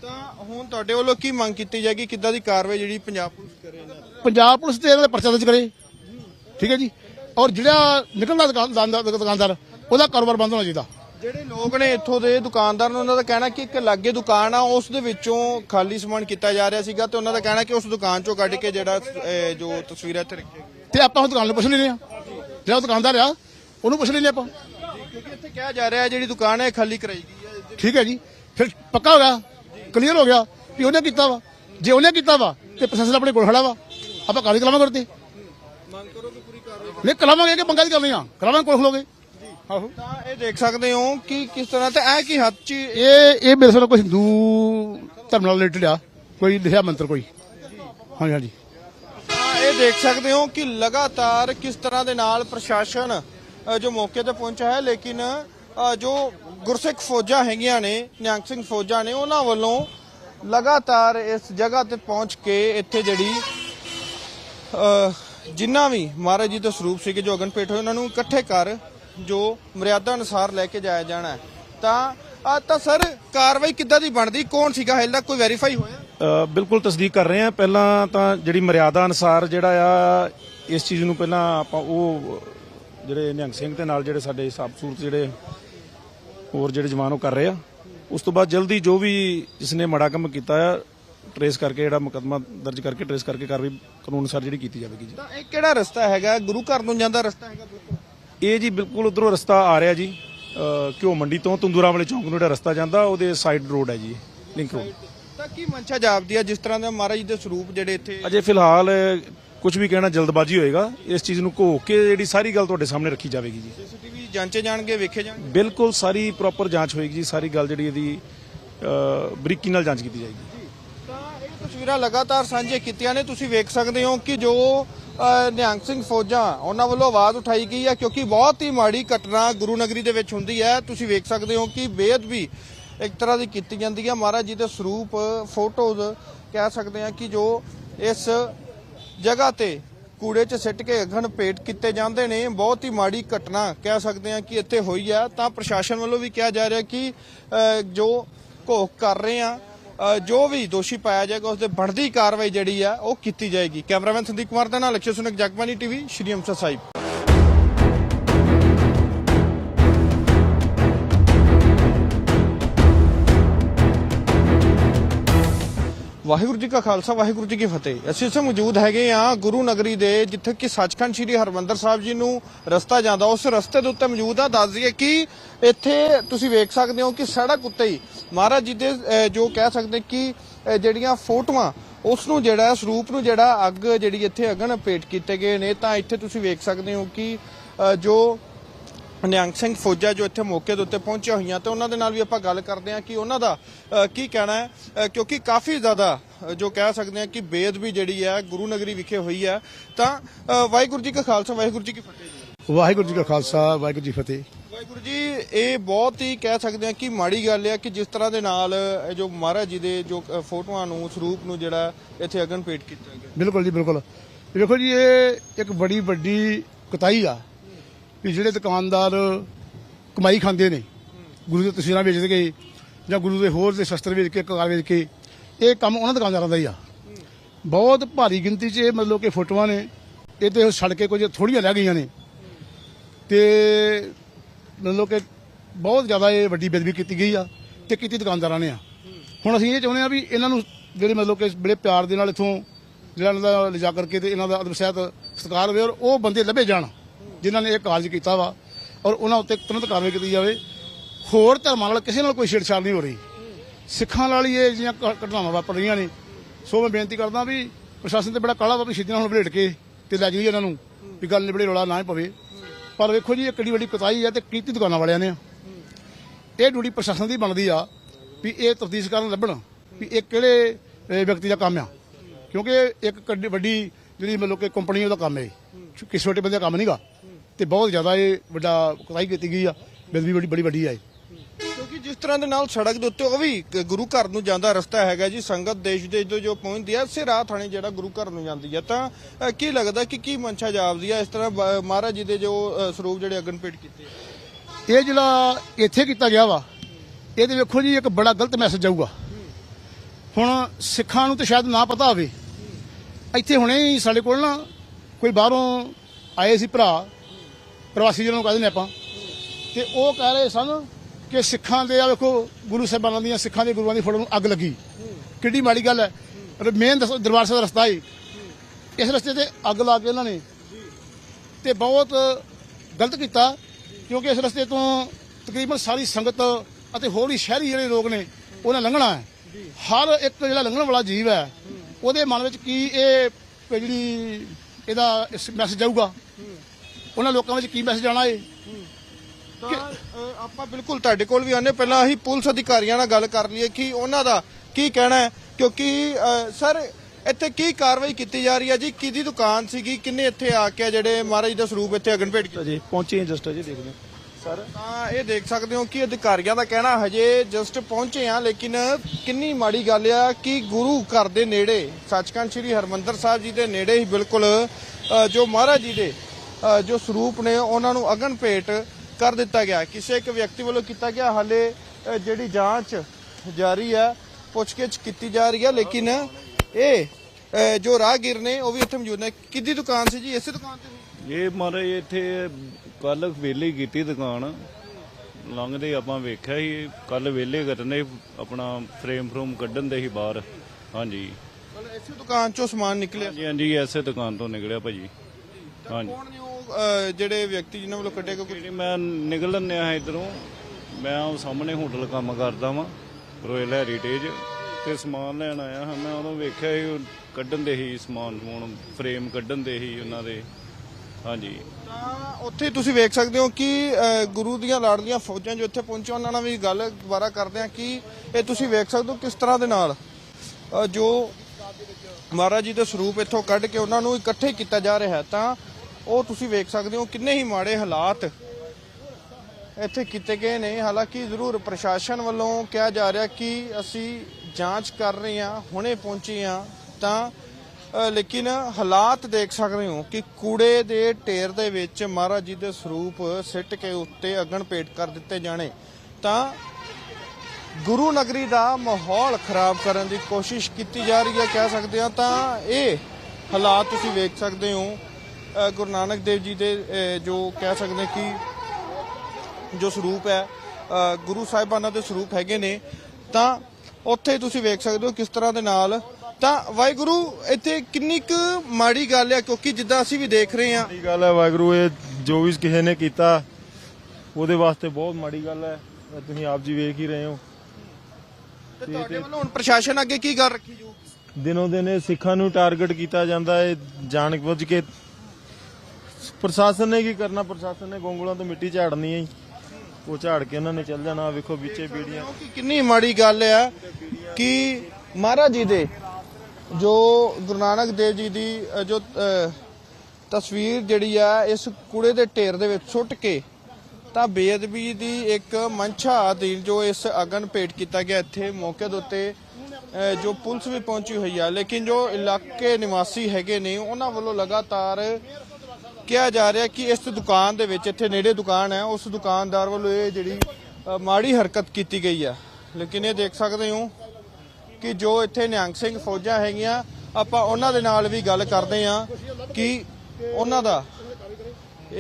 ਤਾਂ ਹੁਣ ਤੁਹਾਡੇ ਵੱਲੋਂ ਕੀ ਮੰਗ ਕੀਤੀ ਜਾਏਗੀ? ਕਿੱਦਾਂ ਦੀ ਕਾਰਵਾਈ ਜਿਹੜੀ ਪੰਜਾਬ ਪੁਲਿਸ ਕਰੇ? ਇਹਨਾਂ ਤੇ? ਪੰਜਾਬ ਪੁਲਿਸ ਤੇ ਇਹਨਾਂ ਦਾ ਪਰਚਾ ਦਰਜ ਕਰੇ। ਠੀਕ ਹੈ ਜੀ? ਔਰ ਜਿਹੜਾ ਨਿਕਲਦਾ ਦੁਕਾਨਦਾਰ ਦੁਕਾਨਦਾਰ ਉਹਦਾ ਕਾਰੋਬਾਰ ਬੰਦ ਹੋਣਾ ਚਾਹੀਦਾ। ਜਿਹੜੇ ਲੋਕ ਨੇ ਇੱਥੋਂ ਦੇ ਦੁਕਾਨਦਾਰ ਨੇ ਉਹਨਾਂ ਦਾ ਕਹਿਣਾ ਕਿ ਇੱਕ ਲਾਗੇ ਦੁਕਾਨ ਆ ਉਸ ਦੇ ਵਿੱਚੋਂ ਖਾਲੀ ਸਮਾਨ ਕੀਤਾ ਜਾ ਰਿਹਾ ਸੀਗਾ ਤੇ ਉਹਨਾਂ ਦਾ ਕਹਿਣਾ ਕਿ ਉਸ ਦੁਕਾਨ ਚੋਂ ਕੱਢ ਕੇ ਜਿਹੜਾ ਅਹ, ਜੋ ਤਸਵੀਰਾਂ ਇੱਥੇ ਰੱਖੀਆਂ ਗਈਆਂ। ਤੇ ਆਪਾਂ ਉਹ ਦੁਕਾਨ ਨੂੰ ਪੁੱਛ ਲੈਂਦੇ ਆ ਜਿਹੜਾ ਦੁਕਾਨਦਾਰ ਆ ਉਹਨੂੰ ਪੁੱਛ ਲੈਂਦੇ ਆਪਾਂ। ਕਿਉਂਕਿ ਇੱਥੇ ਕਿਹਾ ਜਾ ਰਿਹਾ ਹੈ ਜਿਹੜੀ ਦੁਕਾਨ ਹੈ ਇਹ ਖਾਲੀ ਕਰਾਈ ਗਈ ਹੈ। ਠੀਕ ਹੈ ਜੀ? ਫਿਰ ਪੱਕਾ ਹੋ ਗਿਆ ਕਲੀਅਰ ਹੋ ਗਿਆ ਵੀ ਉਹਨੇ ਕੀਤਾ ਵਾ। ਜੇ ਉਹਨੇ ਕੀਤਾ ਵਾ ਤੇ ਪ੍ਰਸ਼ਾਸਨ ਆਪਣੇ ਕੋਲ ਖੜਾ ਵਾ। ਆਪਾਂ ਕਾਲੀ ਕਲਾਮਾ ਕਰਦੇ ਮੰਗ ਕਰੋ ਕਿ ਪੂਰੀ ਕਾਰਵਾਈ ਨਹੀਂ ਕਲਾਵਾਂਗੇ ਕਿ ਬੰਗਾ ਦੀ ਕਰਨੀ ਆ ਕਲਾਵਾਂ ਕੋਲ ਖਲੋਗੇ। ਆਹੋ ਤਾਂ ਇਹ ਦੇਖ ਸਕਦੇ ਹੋ ਕਿ ਕਿਸ ਤਰ੍ਹਾਂ ਤੇ ਇਹ ਕੀ ਹੱਥ 'ਚ ਇਹ ਇਹ ਮੇਰੇ ਸਾਲ ਕੋਈ ਹਿੰਦੂ ਧਰਮ ਨਾਲ ਰਿਲੇਟਡ ਆ। ਕੋਈ ਲਿਖਿਆ ਮੰਤਰ ਕੋਈ। ਹਾਂਜੀ ਹਾਂਜੀ। ਇਹ ਦੇਖ ਸਕਦੇ ਹੋ ਕਿ ਲਗਾਤਾਰ ਕਿਸ ਤਰ੍ਹਾਂ ਦੇ ਨਾਲ ਪ੍ਰਸ਼ਾਸਨ ਜੋ ਮੌਕੇ ਤੇ ਪਹੁੰਚਾ ਹੈ ਲੇਕਿਨ ਜੋ ਗੁਰਸਿੱਖ ਫੌਜਾਂ ਹੈਗੀਆਂ ਨੇ, ਨਿਹੰਗ ਸਿੰਘ ਫੌਜਾਂ ਨੇ, ਉਹਨਾਂ ਵੱਲੋਂ ਲਗਾਤਾਰ ਇਸ ਜਗ੍ਹਾ ਤੇ ਪਹੁੰਚ ਕੇ ਇੱਥੇ ਜਿਹੜੀ ਜਿੰਨਾ ਵੀ ਮਹਾਰਾਜ ਜੀ ਦੇ ਸਰੂਪ ਸੀਗੇ, ਜੋ ਅਗਨ ਭੇਟ ਹੋਏ, ਉਹਨਾਂ ਨੂੰ ਇਕੱਠੇ ਕਰ ਜੋ ਮਰਿਆਦਾ ਅਨੁਸਾਰ ਲੈ ਕੇ ਜਾਇਆ ਜਾਣਾ ਤਾਂ ਆ ਤਾਂ ਸਰ, ਕਾਰਵਾਈ ਕਿੱਦਾਂ ਦੀ ਬਣਦੀ? ਕੌਣ ਸੀਗਾ ਹਾਲੇ ਤੱਕ ਕੋਈ ਵੈਰੀਫਾਈ ਹੋਇਆ? ਬਿਲਕੁਲ ਤਸਦੀਕ ਕਰ ਰਹੇ ਆ ਪਹਿਲਾਂ ਤਾਂ ਜਿਹੜੀ ਮਰਿਆਦਾ ਅਨੁਸਾਰ ਜਿਹੜਾ ਆ, ਇਸ ਚੀਜ਼ ਨੂੰ ਪਹਿਲਾਂ ਆਪਾਂ ਉਹ, ਜਿਹੜੇ ਨਿਹੰਗ ਸਿੰਘ ਦੇ ਨਾਲ ਜਿਹੜੇ ਸਾਡੇ ਸਾਬਸੂਰਤ ਜਿਹੜੇ ਹੋਰ ਜਿਹੜੇ ਜਵਾਨ ਉਹ ਕਰ ਰਹੇ ਆ। ਉਸ ਤੋਂ ਬਾਅਦ ਜਲਦੀ ਜੋ ਵੀ ਜਿਸ ਨੇ ਮਾੜਾ ਕੰਮ ਕੀਤਾ ਆ ਟਰੇਸ ਕਰਕੇ ਜਿਹੜਾ ਮੁਕੱਦਮਾ ਦਰਜ ਕਰਕੇ ਟਰੇਸ ਕਰਕੇ ਕਾਰਵਾਈ ਕਾਨੂੰਨ ਅਨੁਸਾਰ ਜਿਹੜੀ ਕੀਤੀ ਜਾਵੇਗੀ ਜੀ। ਤਾਂ ਇਹ ਕਿਹੜਾ ਰਸਤਾ ਹੈਗਾ? ਗੁਰੂ ਘਰ ਨੂੰ ਜਾਂਦਾ ਰਸਤਾ ਹੈਗਾ ਬਿਲਕੁਲ? ਇਹ ਜੀ ਬਿਲਕੁਲ ਉਧਰੋਂ ਰਸਤਾ ਆ ਰਿਹਾ ਜੀ। ਅ, ਘਿਓ ਮੰਡੀ ਤੋਂ ਤੁੰਦੂਰਾ ਵਾਲੇ ਚੌਂਕ ਨੂੰ ਜਿਹੜਾ ਰਸਤਾ ਜਾਂਦਾ ਉਹਦੇ ਸਾਈਡ ਰੋਡ ਹੈ ਜੀ ਲਿੰਕ ਰੋਡ ਤਾਂ ਕੀ ਮਨਸ਼ਾ ਜਾਪਦੀ ਆ ਜਿਸ ਤਰ੍ਹਾਂ ਦੇ ਮਹਾਰਾਜ ਦੇ ਸਰੂਪ ਜਿਹੜੇ ਇੱਥੇ? ਅਜੇ ਫਿਲਹਾਲ ਕੁਝ ਵੀ ਕਹਿਣਾ ਜਲਦਬਾਜ਼ੀ ਹੋਏਗਾ। ਇਸ ਚੀਜ਼ ਨੂੰ ਘੋਕ ਕੇ ਜਿਹੜੀ ਸਾਰੀ ਗੱਲ ਤੁਹਾਡੇ ਸਾਹਮਣੇ ਰੱਖੀ ਜਾਵੇਗੀ ਜੀ। ਸੀਸੀਟੀਵੀ ਜਾਂਚੇ ਜਾਣਗੇ ਵੇਖੇ ਜਾਣਗੇ? ਬਿਲਕੁਲ ਸਾਰੀ ਪ੍ਰੋਪਰ ਜਾਂਚ ਹੋਏਗੀ ਜੀ ਸਾਰੀ ਗੱਲ ਜਿਹੜੀ ਇਹਦੀ ਬਰੀਕੀ ਨਾਲ ਜਾਂਚ ਕੀਤੀ ਜਾਏਗੀ। ਤਾਂ ਇਹ ਤਸਵੀਰਾਂ ਲਗਾਤਾਰ ਸਾਂਝੀਆਂ ਕੀਤੀਆਂ ਨੇ ਤੁਸੀਂ ਵੇਖ ਸਕਦੇ ਹੋ ਕਿ ਜੋ ਨਿਹੰਗ ਸਿੰਘ ਫੌਜਾਂ ਉਹਨਾਂ ਵੱਲੋਂ ਆਵਾਜ਼ ਉਠਾਈ ਗਈ ਹੈ ਕਿਉਂਕਿ ਬਹੁਤ ਹੀ ਮਾੜੀ ਘਟਨਾ ਗੁਰੂ ਨਗਰੀ ਦੇ ਵਿੱਚ ਹੁੰਦੀ ਹੈ। ਤੁਸੀਂ ਵੇਖ ਸਕਦੇ ਹੋ ਕਿ ਬੇਅਦਬੀ ਇੱਕ ਤਰ੍ਹਾਂ ਦੀ ਕੀਤੀ ਜਾਂਦੀ ਹੈ। ਮਹਾਰਾਜ ਜੀ ਦੇ ਸਰੂਪ ਫੋਟੋਜ਼ ਕਹਿ ਸਕਦੇ ਹਾਂ ਕਿ ਜੋ ਇਸ ਜਗ੍ਹਾ ਤੇ ਕੂੜੇ 'ਚ ਸਿੱਟ ਕੇ ਅਗਨ ਭੇਟ ਕੀਤੇ ਜਾਂਦੇ ਨੇ। ਬਹੁਤ ਹੀ ਮਾੜੀ ਘਟਨਾ ਕਹਿ ਸਕਦੇ ਹਾਂ ਕਿ ਇੱਥੇ ਹੋਈ ਹੈ ਤਾਂ ਪ੍ਰਸ਼ਾਸਨ ਵੱਲੋਂ ਵੀ ਕਿਹਾ ਜਾ ਰਿਹਾ ਕਿ ਜੋ ਘੋਖ ਕਰ ਰਹੇ ਆ ਜੋ ਵੀ ਦੋਸ਼ੀ ਪਾਇਆ ਜਾਏਗਾ ਉਸ ਦੇ ਬਣਦੀ ਕਾਰਵਾਈ ਜਿਹੜੀ ਆ, ਉਹ ਕੀਤੀ ਜਾਏਗੀ। ਕੈਮਰਾਮੈਨ ਸੰਦੀਪ ਕੁਮਾਰ ਦੇ ਨਾਲ ਅਕਸ਼ੇ ਸੁਨਕ ਜਗਬਾਨੀ ਟੀਵੀ, ਸ਼੍ਰੀ ਅੰਮ੍ਰਿਤਸਰ ਸਾਹਿਬ। ਵਾਹਿਗੁਰੂ ਜੀ ਕਾ ਖਾਲਸਾ, ਵਾਹਿਗੁਰੂ ਜੀ ਕੀ ਫਤਿਹ। ਅਸੀਂ ਇੱਥੇ ਮੌਜੂਦ ਹੈਗੇ ਆ ਗੁਰੂ ਨਗਰੀ ਦੇ, ਜਿੱਥੇ ਕਿ ਸੱਚਖੰਡ ਸ੍ਰੀ ਹਰਮੰਦਰ ਸਾਹਿਬ ਜੀ ਨੂੰ ਰਸਤਾ ਜਾਂਦਾ। ਉਸ ਰਸਤੇ ਦੇ ਉੱਤੇ ਮੌਜੂਦ ਆ ਦੱਸ ਦਈਏ ਕਿ ਇੱਥੇ ਤੁਸੀਂ ਵੇਖ ਸਕਦੇ ਹੋ ਕਿ ਸੜਕ ਉੱਤੇ ਹੀ ਮਹਾਰਾਜ ਜੀ ਦੇ ਜੋ ਕਹਿ ਸਕਦੇ ਕਿ ਜਿਹੜੀਆਂ ਫੋਟੋਆਂ, ਉਸ ਨੂੰ ਜਿਹੜਾ ਸਰੂਪ ਨੂੰ ਜਿਹੜਾ ਅੱਗ ਜਿਹੜੀ ਇੱਥੇ ਅਗਨ ਭੇਟ ਕੀਤੇ ਗਏ ਨੇ, ਤਾਂ ਇੱਥੇ ਤੁਸੀਂ ਵੇਖ ਸਕਦੇ ਹੋ ਕਿ ਜੋ ਨਿਹੰਗ ਸਿੰਘ ਫੌਜਾ ਜੋ ਇੱਥੇ ਮੌਕੇ ਦੇ ਉੱਤੇ ਪਹੁੰਚੀਆਂ ਹੋਈਆਂ ਤੇ ਉਹਨਾਂ ਦੇ ਨਾਲ ਵੀ ਆਪਾਂ ਗੱਲ ਕਰਦੇ ਹਾਂ ਕਿ ਉਹਨਾਂ ਦਾ ਕੀ ਕਹਿਣਾ ਹੈ? ਕਿਉਂਕਿ ਕਾਫੀ ਜ਼ਿਆਦਾ ਜੋ ਕਹਿ ਸਕਦੇ ਹਾਂ ਕਿ ਬੇਅਦਬੀ ਜਿਹੜੀ ਹੈ ਗੁਰੂ ਨਗਰੀ ਵਿਖੇ ਹੋਈ ਹੈ। ਤਾਂ ਵਾਹਿਗੁਰੂ ਜੀ ਕਾ ਖਾਲਸਾ ਵਾਹਿਗੁਰੂ ਜੀ ਕੀ ਫਤਿਹ ਵਾਹਿਗੁਰੂ ਜੀ ਕਾ ਖਾਲਸਾ ਵਾਹਿਗੁਰੂ ਜੀ ਫਤਿਹ। ਵਾਹਿਗੁਰੂ ਜੀ ਇਹ ਬਹੁਤ ਹੀ ਕਹਿ ਸਕਦੇ ਹਾਂ ਕਿ ਮਾੜੀ ਗੱਲ ਹੈ ਕਿ ਜਿਸ ਤਰ੍ਹਾਂ ਦੇ ਨਾਲ ਜੋ ਮਹਾਰਾਜ ਜੀ ਦੇ ਜੋ ਫੋਟੋਆਂ ਨੂੰ ਸਰੂਪ ਨੂੰ ਜਿਹੜਾ ਇੱਥੇ ਅਗਨ ਭੇਟ ਕੀਤਾ ਗਿਆ। ਬਿਲਕੁਲ ਜੀ ਬਿਲਕੁਲ। ਵੇਖੋ ਜੀ ਇਹ ਇੱਕ ਬੜੀ ਵੱਡੀ ਕੁਤਾਈ ਆ। ਵੀ ਜਿਹੜੇ ਦੁਕਾਨਦਾਰ ਕਮਾਈ ਖਾਂਦੇ ਨੇ, ਗੁਰੂ ਦੇ ਤਸਵੀਰਾਂ ਵੇਚ ਕੇ ਜਾਂ ਗੁਰੂ ਦੇ ਹੋਰ ਦੇ ਸ਼ਸਤਰ ਵੇਚ ਕੇ ਕਾਰ ਵੇਚ ਕੇ, ਇਹ ਕੰਮ ਉਹਨਾਂ ਦੁਕਾਨਦਾਰਾਂ ਦਾ ਹੀ ਆ। ਬਹੁਤ ਭਾਰੀ ਗਿਣਤੀ 'ਚ ਇਹ ਮਤਲਬ ਕਿ ਫੋਟੋਆਂ ਨੇ, ਇਹ ਤੇ ਛੱਡ ਕੇ ਕੁਝ ਥੋੜੀਆਂ ਰਹਿ ਗਈਆਂ ਨੇ। ਤੇ ਮਤਲਬ ਕਿ ਬਹੁਤ ਜ਼ਿਆਦਾ ਇਹ ਵੱਡੀ ਬੇਦਬੀ ਕੀਤੀ ਗਈ ਆ ਤੇ ਕੀਤੀ ਦੁਕਾਨਦਾਰਾਂ ਨੇ ਆ। ਹੁਣ ਅਸੀਂ ਇਹ ਚਾਹੁੰਦੇ ਆ ਵੀ ਇਹਨਾਂ ਨੂੰ ਜਿਹੜੇ ਮਤਲਬ ਕਿ ਬੜੇ ਪਿਆਰ ਦੇ ਨਾਲ ਇਥੋਂ ਜਿਹੜਾ ਇਹਨਾਂ ਦਾ ਲਿਜਾ ਕਰਕੇ ਤੇ ਇਹਨਾਂ ਦਾ ਅਦਬ ਸਹਿਤ ਸਤਿਕਾਰ ਹੋਵੇ ਔਰ ਉਹ ਬੰਦੇ ਲੱਭੇ ਜਾਣ। ਜਿਨ੍ਹਾਂ ਨੇ ਇਹ ਕਾਰਜ ਕੀਤਾ ਵਾ ਔਰ ਉਹਨਾਂ ਉੱਤੇ ਤੁਰੰਤ ਕਾਰਵਾਈ ਕੀਤੀ ਜਾਵੇ। ਹੋਰ ਧਰਮਾਂ ਨਾਲ ਕਿਸੇ ਨਾਲ ਕੋਈ ਛੇੜਛਾੜ ਨਹੀਂ ਹੋ ਰਹੀ। ਸਿੱਖਾਂ ਨਾਲ ਹੀ ਇਹ ਜਿਹੜੀਆਂ ਘਟਨਾਵਾਂ ਵਾਪਰ ਰਹੀਆਂ ਨੇ। ਸੋ ਮੈਂ ਬੇਨਤੀ ਕਰਦਾ ਵੀ ਪ੍ਰਸ਼ਾਸਨ ਤੇ ਬੜਾ ਕਾਲਾ ਵਾ ਵੀ ਛੇਤੀ ਨਾਲ ਹੁਣ ਬਲੇਟ ਕੇ ਤੇ ਲੈ ਜਾਈਏ ਇਹਨਾਂ ਨੂੰ ਵੀ ਗੱਲ ਨਿਬੜੇ ਰੌਲਾ ਨਾ ਪਵੇ। ਪਰ ਵੇਖੋ ਜੀ, ਇਹ ਕਿੱਡੀ ਵੱਡੀ ਕੁਤਾਈ ਆ ਤੇ ਕੀਤੀ ਦੁਕਾਨਾਂ ਵਾਲਿਆਂ ਨੇ ਇਹ ਡਿਊਟੀ ਪ੍ਰਸ਼ਾਸਨ ਦੀ ਬਣਦੀ ਆ ਵੀ ਇਹ ਤਫਤੀਸ਼ ਕਰਨ ਲੱਭਣ ਵੀ ਇਹ ਕਿਹੜੇ ਵਿਅਕਤੀ ਦਾ ਕੰਮ ਆ। ਕਿਉਂਕਿ ਇੱਕ ਕੱਡੀ ਵੱਡੀ ਜਿਹੜੀ ਮਤਲਬ ਕਿ ਕੰਪਨੀ ਉਹਦਾ ਕੰਮ ਹੈ। ਕਿ ਛੋਟੇ ਬੰਦੇ ਦਾ ਕੰਮ ਨਹੀਂਗਾ ਤੇ ਬਹੁਤ ਜ਼ਿਆਦਾ ਇਹ ਵੱਡਾ ਕੁਤਾਈ ਕੀਤੀ ਗਈ ਆ। ਬਿਲ ਵੀ ਬੜੀ ਬੜੀ ਵੱਡੀ ਆ ਇਹ। ਕਿਉਂਕਿ ਜਿਸ ਤਰ੍ਹਾਂ ਦੇ ਨਾਲ ਸੜਕ ਦੇ ਉੱਤੇ ਉਹ ਵੀ ਗੁਰੂ ਘਰ ਨੂੰ ਜਾਂਦਾ ਰਸਤਾ ਹੈਗਾ ਜੀ। ਸੰਗਤ ਦੇਸ਼ ਦੇ ਜੋ ਪਹੁੰਚਦੀ ਹੈ ਇਸੇ ਰਾਹ ਥਾਣੇ ਜਿਹੜਾ ਗੁਰੂ ਘਰ ਨੂੰ ਜਾਂਦੀ ਹੈ ਤਾਂ ਕੀ ਲੱਗਦਾ ਕਿ ਕੀ ਮਨਸ਼ਾ ਜਾਪਦੀ ਹੈ ਇਸ ਤਰ੍ਹਾਂ ਮਹਾਰਾਜ ਜੀ ਦੇ ਜੋ ਸਰੂਪ ਜਿਹੜੇ ਅਗਨ ਭੇਟ ਕੀਤੇ ਆ? ਇਹ ਜਿਹੜਾ ਇੱਥੇ ਕੀਤਾ ਗਿਆ ਵਾ ਇਹਦੇ ਵੇਖੋ ਜੀ ਇੱਕ ਬੜਾ ਗਲਤ ਮੈਸੇਜ ਜਾਊਗਾ ਹੁਣ ਸਿੱਖਾਂ ਨੂੰ ਤਾਂ ਸ਼ਾਇਦ ਨਾ ਪਤਾ ਹੋਵੇ ਇੱਥੇ ਹੁਣੇ ਹੀ ਸਾਡੇ ਕੋਲ ਨਾ ਕੋਈ ਬਾਹਰੋਂ ਆਏ ਸੀ ਭਰਾ, ਪ੍ਰਵਾਸੀ ਜਿਹਨਾਂ ਨੂੰ ਕਹਿੰਦੇ ਨੇ ਆਪਾਂ। ਤੇ ਉਹ ਕਹਿ ਰਹੇ ਸਨ ਕਿ ਸਿੱਖਾਂ ਦੇ ਆ ਵੇਖੋ ਗੁਰੂ ਸਾਹਿਬਾਨਾਂ ਦੀਆਂ ਸਿੱਖਾਂ ਦੇ ਗੁਰੂਆਂ ਦੀ ਫੋਟੋ ਨੂੰ ਅੱਗ ਲੱਗੀ। ਕਿੱਡੀ ਮਾੜੀ ਗੱਲ ਹੈ। ਪਰ ਮੇਨ ਦਰਬਾਰ ਸਾਹਿਬ ਦਾ ਰਸਤਾ ਹੈ ਇਸ ਰਸਤੇ ਤੇ ਅੱਗ ਲਾ ਕੇ ਇਹਨਾਂ ਨੇ ਤੇ ਬਹੁਤ ਗਲਤ ਕੀਤਾ, ਕਿਉਂਕਿ ਇਸ ਰਸਤੇ ਤੋਂ ਤਕਰੀਬਨ ਸਾਰੀ ਸੰਗਤ ਅਤੇ ਹੋਰ ਹੀ ਸ਼ਹਿਰੀ ਜਿਹੜੇ ਲੋਕ ਨੇ, ਉਹਨਾਂ ਲੰਘਣਾ ਹੈ। ਹਰ ਇੱਕ ਜਿਹੜਾ ਲੰਘਣ ਵਾਲਾ ਜੀਵ ਹੈ ਉਹਦੇ ਮਨ ਵਿੱਚ ਕੀ ਇਹ ਜਿਹੜੀ ਇਹਦਾ ਮੈਸੇਜ ਜਾਊਗਾ ਉਹਨਾਂ ਲੋਕਾਂ ਵਿੱਚ ਕੀ ਮੈਸੇਜ ਆਣਾ ਹੈ ਤਾਂ ਅ, ਆਪਾਂ ਬਿਲਕੁਲ ਤੁਹਾਡੇ ਕੋਲ ਵੀ ਆਨੇ ਪਹਿਲਾਂ ਅਸੀਂ ਪੁਲਿਸ ਅਧਿਕਾਰੀਆਂ ਨਾਲ ਗੱਲ ਕਰ ਲਈਏ ਕਿ ਉਹਨਾਂ ਦਾ ਕੀ ਕਹਿਣਾ ਹੈ। ਕਿਉਂਕਿ ਅ, ਸਰ ਇੱਥੇ ਕੀ ਕਾਰਵਾਈ ਕੀਤੀ ਜਾ ਰਹੀ ਹੈ ਜੀ? ਕਿਹਦੀ ਦੁਕਾਨ ਸੀਗੀ? ਕਿੰਨੇ ਇੱਥੇ ਆ ਕੇ ਜਿਹੜੇ ਮਹਾਰਾਜ ਦਾ ਸਰੂਪ ਇੱਥੇ ਅਗਨ ਭੇਟ ਕੀਤਾ? ਜੀ ਪਹੁੰਚੇ ਜਸਟ ਅਜੇ ਦੇਖਦੇ ਸਰ? ਤਾਂ ਇਹ ਦੇਖ ਸਕਦੇ ਹੋ ਕਿ ਅਧਿਕਾਰੀਆਂ ਦਾ ਕਹਿਣਾ ਹਜੇ ਜਸਟ ਪਹੁੰਚੇ ਆ ਲੇਕਿਨ ਕਿੰਨੀ ਮਾੜੀ ਗੱਲ ਆ ਕਿ ਗੁਰੂ ਘਰ ਦੇ ਨੇੜੇ, ਸੱਚਖੰਡ ਸ੍ਰੀ ਹਰਮੰਦਰ ਸਾਹਿਬ ਜੀ ਦੇ ਨੇੜੇ ਹੀ ਬਿਲਕੁਲ ਜੋ ਮਹਾਰਾਜ ਜੀ ਦੇ ਜੋ ਸਰੂਪ ਨੇ, ਉਹਨਾਂ ਨੂੰ ਅਗਨ ਭੇਟ ਕਰ ਦਿੱਤਾ ਗਿਆ। ਕਿਸੇ ਇੱਕ ਵਿਅਕਤੀ ਵੱਲੋਂ ਕੀਤਾ ਗਿਆ, ਹਾਲੇ ਜਿਹੜੀ ਜਾਂਚ ਜਾਰੀ ਹੈ ਪੁੱਛਗਿੱਛ ਕੀਤੀ ਜਾ ਰਹੀ ਹੈ ਲੇਕਿਨ ਇਹ ਜੋ ਰਾਹਗੀਰ ਨੇ, ਉਹ ਵੀ ਇੱਥੇ ਮੌਜੂਦ ਨੇ। ਕਿੱਦੀ ਦੁਕਾਨ ਸੀ ਜੀ? ਇਸੇ ਦੁਕਾਨ ਤੇ ਇਹ ਮਹਾਰਾਜ ਇੱਥੇ ਕੱਲ ਵੇਲੇ ਕੀਤੀ ਦੁਕਾਨ। ਲੰਘਦੇ ਆਪਾਂ ਵੇਖਿਆ ਸੀ ਕੱਲ ਵੇਲੇ ਕਰਨੇ ਆਪਣਾ ਫਰੇਮ ਫਰੂਮ ਕੱਢਣ ਦੇ ਸੀ ਬਾਹਰ। ਹਾਂਜੀ। ਮਤਲਬ ਇਸੇ ਦੁਕਾਨ ਚੋਂ ਸਮਾਨ ਨਿਕਲਿਆ? ਹਾਂਜੀ ਹਾਂਜੀ ਐਸੇ ਦੁਕਾਨ ਤੋਂ ਨਿਕਲਿਆ ਭਾਜੀ। ਹਾਂਜੀ। ਕੌਣ ਨੇ ਉਹ ਜਿਹੜੇ ਵਿਅਕਤੀ ਜਿਨ੍ਹਾਂ ਵੱਲੋਂ ਕੱਢਿਆ ਕਿਉਂਕਿ ਜਿਹੜੀ ਮੈਂ ਨਿਕਲਣ ਆ ਇਧਰੋਂ ਮੈਂ ਉਹ ਸਾਹਮਣੇ ਹੋਟਲ ਕੰਮ ਕਰਦਾ ਵਾਂ ਰੋਇਲ ਹੈਰੀਟੇਜ ਤੇ ਸਮਾਨ ਲੈਣ ਆਇਆ ਹਾਂ। ਮੈਂ ਉਦੋਂ ਵੇਖਿਆ ਸੀ ਉਹ ਕੱਢਣ ਦੇ ਹੀ ਸਮਾਨ ਸਮੂਨ ਫਰੇਮ ਕੱਢਣ ਦੇ ਹੀ ਉਹਨਾਂ ਦੇ। ਹਾਂਜੀ। ਤਾਂ ਉੱਥੇ ਤੁਸੀਂ ਵੇਖ ਸਕਦੇ ਹੋ ਕਿ ਅ, ਗੁਰੂ ਦੀਆਂ ਲਾੜਲੀਆਂ ਫੌਜਾਂ ਜੋ ਇੱਥੇ ਪਹੁੰਚੀਆਂ ਉਹਨਾਂ ਨਾਲ ਵੀ ਗੱਲ ਦੁਬਾਰਾ ਕਰਦੇ ਆ ਕਿ ਇਹ ਤੁਸੀਂ ਵੇਖ ਸਕਦੇ ਹੋ ਕਿਸ ਤਰ੍ਹਾਂ ਦੇ ਨਾਲ ਅ, ਜੋ ਮਹਾਰਾਜ ਜੀ ਦੇ ਸਰੂਪ ਇੱਥੋਂ ਕੱਢ ਕੇ ਉਹਨਾਂ ਨੂੰ ਇਕੱਠੇ ਕੀਤਾ ਜਾ ਰਿਹਾ ਹੈ ਤਾਂ ਉਹ ਤੁਸੀਂ ਵੇਖ ਸਕਦੇ ਹੋ ਕਿੰਨੇ ਹੀ ਮਾੜੇ ਹਾਲਾਤ ਇੱਥੇ ਕੀਤੇ ਗਏ ਨੇ। ਹਾਲਾਂਕਿ ਜ਼ਰੂਰ ਪ੍ਰਸ਼ਾਸਨ ਵੱਲੋਂ ਕਿਹਾ ਜਾ ਰਿਹਾ ਕਿ ਅਸੀਂ ਜਾਂਚ ਕਰ ਰਹੇ ਹਾਂ ਹੁਣੇ ਪਹੁੰਚੇ ਹਾਂ ਤਾਂ ਲੇਕਿਨ ਹਾਲਾਤ ਦੇਖ ਸਕਦੇ ਹੋ ਕਿ ਕੂੜੇ ਦੇ ਢੇਰ ਦੇ ਵਿੱਚ ਮਹਾਰਾਜ ਜੀ ਦੇ ਸਰੂਪ ਸਿੱਟ ਕੇ ਉੱਤੇ ਅਗਨ ਭੇਟ ਕਰ ਦਿੱਤੇ ਜਾਣੇ। ਤਾਂ ਗੁਰੂ ਨਗਰੀ ਦਾ ਮਾਹੌਲ ਖਰਾਬ ਕਰਨ ਦੀ ਕੋਸ਼ਿਸ਼ ਕੀਤੀ ਜਾ ਰਹੀ ਹੈ, ਕਹਿ ਸਕਦੇ ਹਾਂ। ਤਾਂ ਇਹ ਹਾਲਾਤ ਤੁਸੀਂ ਵੇਖ ਸਕਦੇ ਹੋ। ਗੁਰੂ ਨਾਨਕ ਦੇਵ ਜੀ ਦੇ ਜੋ ਕਹਿ ਸਕਦੇ ਕਿ ਜੋ ਸਰੂਪ ਹੈ ਗੁਰੂ ਸਾਹਿਬਾਨਾਂ ਦੇ ਸਰੂਪ ਹੈਗੇ ਨੇ। ਤਾਂ ਉੱਥੇ ਤੁਸੀਂ ਵੇਖ ਸਕਦੇ ਹੋ ਕਿਸ ਤਰ੍ਹਾਂ ਦੇ ਨਾਲ ਤਾਂ ਵਾਹਿਗੁਰੂ ਇੱਥੇ ਕਿੰਨੀ ਕੁ ਮਾੜੀ ਗੱਲ ਹੈ ਕਿਉਂਕਿ ਜਿੱਦਾਂ ਅਸੀਂ ਵੀ ਦੇਖ ਰਹੇ ਹਾਂ। ਮਾੜੀ ਗੱਲ ਹੈ ਵਾਹਿਗੁਰੂ ਇਹ ਜੋ ਵੀ ਕਿਸੇ ਨੇ ਕੀਤਾ ਉਹਦੇ ਵਾਸਤੇ ਬਹੁਤ ਮਾੜੀ ਗੱਲ ਹੈ ਇਹ ਤੁਸੀਂ ਆਪ ਜੀ ਵੇਖ ਹੀ ਰਹੇ ਹੋ। ਤੇ ਤੁਹਾਡੇ ਵੱਲੋਂ ਹੁਣ ਪ੍ਰਸ਼ਾਸਨ ਅੱਗੇ ਕੀ ਗੱਲ ਰੱਖੀ ਜੂ ਦਿਨੋਂ ਦਿਨ ਇਹ ਸਿੱਖਾਂ ਨੂੰ ਟਾਰਗੇਟ ਕੀਤਾ ਜਾਂਦਾ ਹੈ ਜਾਣ ਬੁੱਝ ਕੇ ਪ੍ਰਸ਼ਾਸਨ ਨੇ ਕੀ ਕਰਨਾ? ਪ੍ਰਸ਼ਾਸਨ ਨੇ ਗੋਂਗਲਾਂ ਤੋਂ ਮਿੱਟੀ ਝਾੜਨੀ ਹੈ ਜੀ। ਉਹ ਝਾੜ ਕੇ ਉਹਨਾਂ ਨੇ ਚੱਲ ਜਾਣਾ ਵੇਖੋ ਵਿੱਚੇ ਬੀੜੀਆਂ। ਕਿੰਨੀ ਮਾੜੀ ਗੱਲ ਹੈ ਕਿ ਮਹਾਰਾਜ ਜੀ ਦੇ ਜੋ ਗੁਰੂ ਨਾਨਕ ਦੇਵ ਜੀ ਦੀ ਜੋ ਤਸਵੀਰ ਜਿਹੜੀ ਆ, ਇਸ ਕੂੜੇ ਦੇ ਢੇਰ ਦੇ ਵਿੱਚ ਸੁੱਟ ਕੇ, ਤਾਂ ਬੇਅਦਬੀ ਦੀ ਇੱਕ ਮੰਸ਼ਾ ਅਧੀਨ ਜੋ ਇਸ ਅਗਨ ਭੇਟ ਕੀਤਾ ਗਿਆ ਇੱਥੇ ਮੌਕੇ ਦੇ ਉੱਤੇ ਜੋ ਪੁਲਿਸ ਵੀ ਪਹੁੰਚੀ ਹੋਈ ਆ। ਲੇਕਿਨ ਜੋ ਇਲਾਕੇ ਨਿਵਾਸੀ ਹੈਗੇ ਨੇ, ਉਹਨਾਂ ਵੱਲੋਂ ਲਗਾਤਾਰ ਕਿਹਾ ਜਾ ਰਿਹਾ ਕਿ ਇਸ ਦੁਕਾਨ ਦੇ ਵਿੱਚ, ਇੱਥੇ ਨੇੜੇ ਦੁਕਾਨ ਹੈ, ਉਸ ਦੁਕਾਨਦਾਰ ਵੱਲੋਂ ਇਹ ਜਿਹੜੀ ਮਾੜੀ ਹਰਕਤ ਕੀਤੀ ਗਈ ਆ। ਲੇਕਿਨ ਇਹ ਦੇਖ ਸਕਦੇ ਹੋ ਕਿ ਜੋ ਇੱਥੇ ਨਿਹੰਗ ਸਿੰਘ ਫੌਜਾਂ ਹੈਗੀਆਂ, ਆਪਾਂ ਉਹਨਾਂ ਦੇ ਨਾਲ ਵੀ ਗੱਲ ਕਰਦੇ ਆ ਕਿ ਉਹਨਾਂ ਦਾ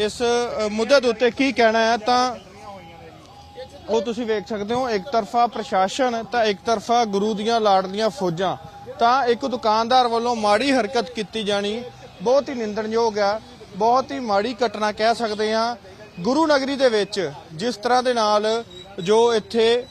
ਇਸ ਮੁੱਦੇ ਦੇ ਉੱਤੇ ਕੀ ਕਹਿਣਾ ਹੈ, ਤਾਂ ਉਹ ਤੁਸੀਂ ਵੇਖ ਸਕਦੇ ਹੋ, ਇੱਕ ਤਰਫਾ ਪ੍ਰਸ਼ਾਸਨ, ਤਾਂ ਇੱਕ ਤਰਫਾ ਗੁਰੂ ਦੀਆਂ ਲਾਡਲੀਆਂ ਫੌਜਾਂ। ਤਾਂ ਇੱਕ ਦੁਕਾਨਦਾਰ ਵੱਲੋਂ ਮਾੜੀ ਹਰਕਤ ਕੀਤੀ ਜਾਣੀ ਬਹੁਤ ਹੀ ਨਿੰਦਣਯੋਗ ਹੈ, ਬਹੁਤ ਹੀ ਮਾੜੀ ਘਟਨਾ ਕਹਿ ਸਕਦੇ ਹਾਂ। ਗੁਰੂ ਨਗਰੀ ਦੇ ਵਿੱਚ ਜਿਸ ਤਰ੍ਹਾਂ ਦੇ ਨਾਲ ਜੋ ਇੱਥੇ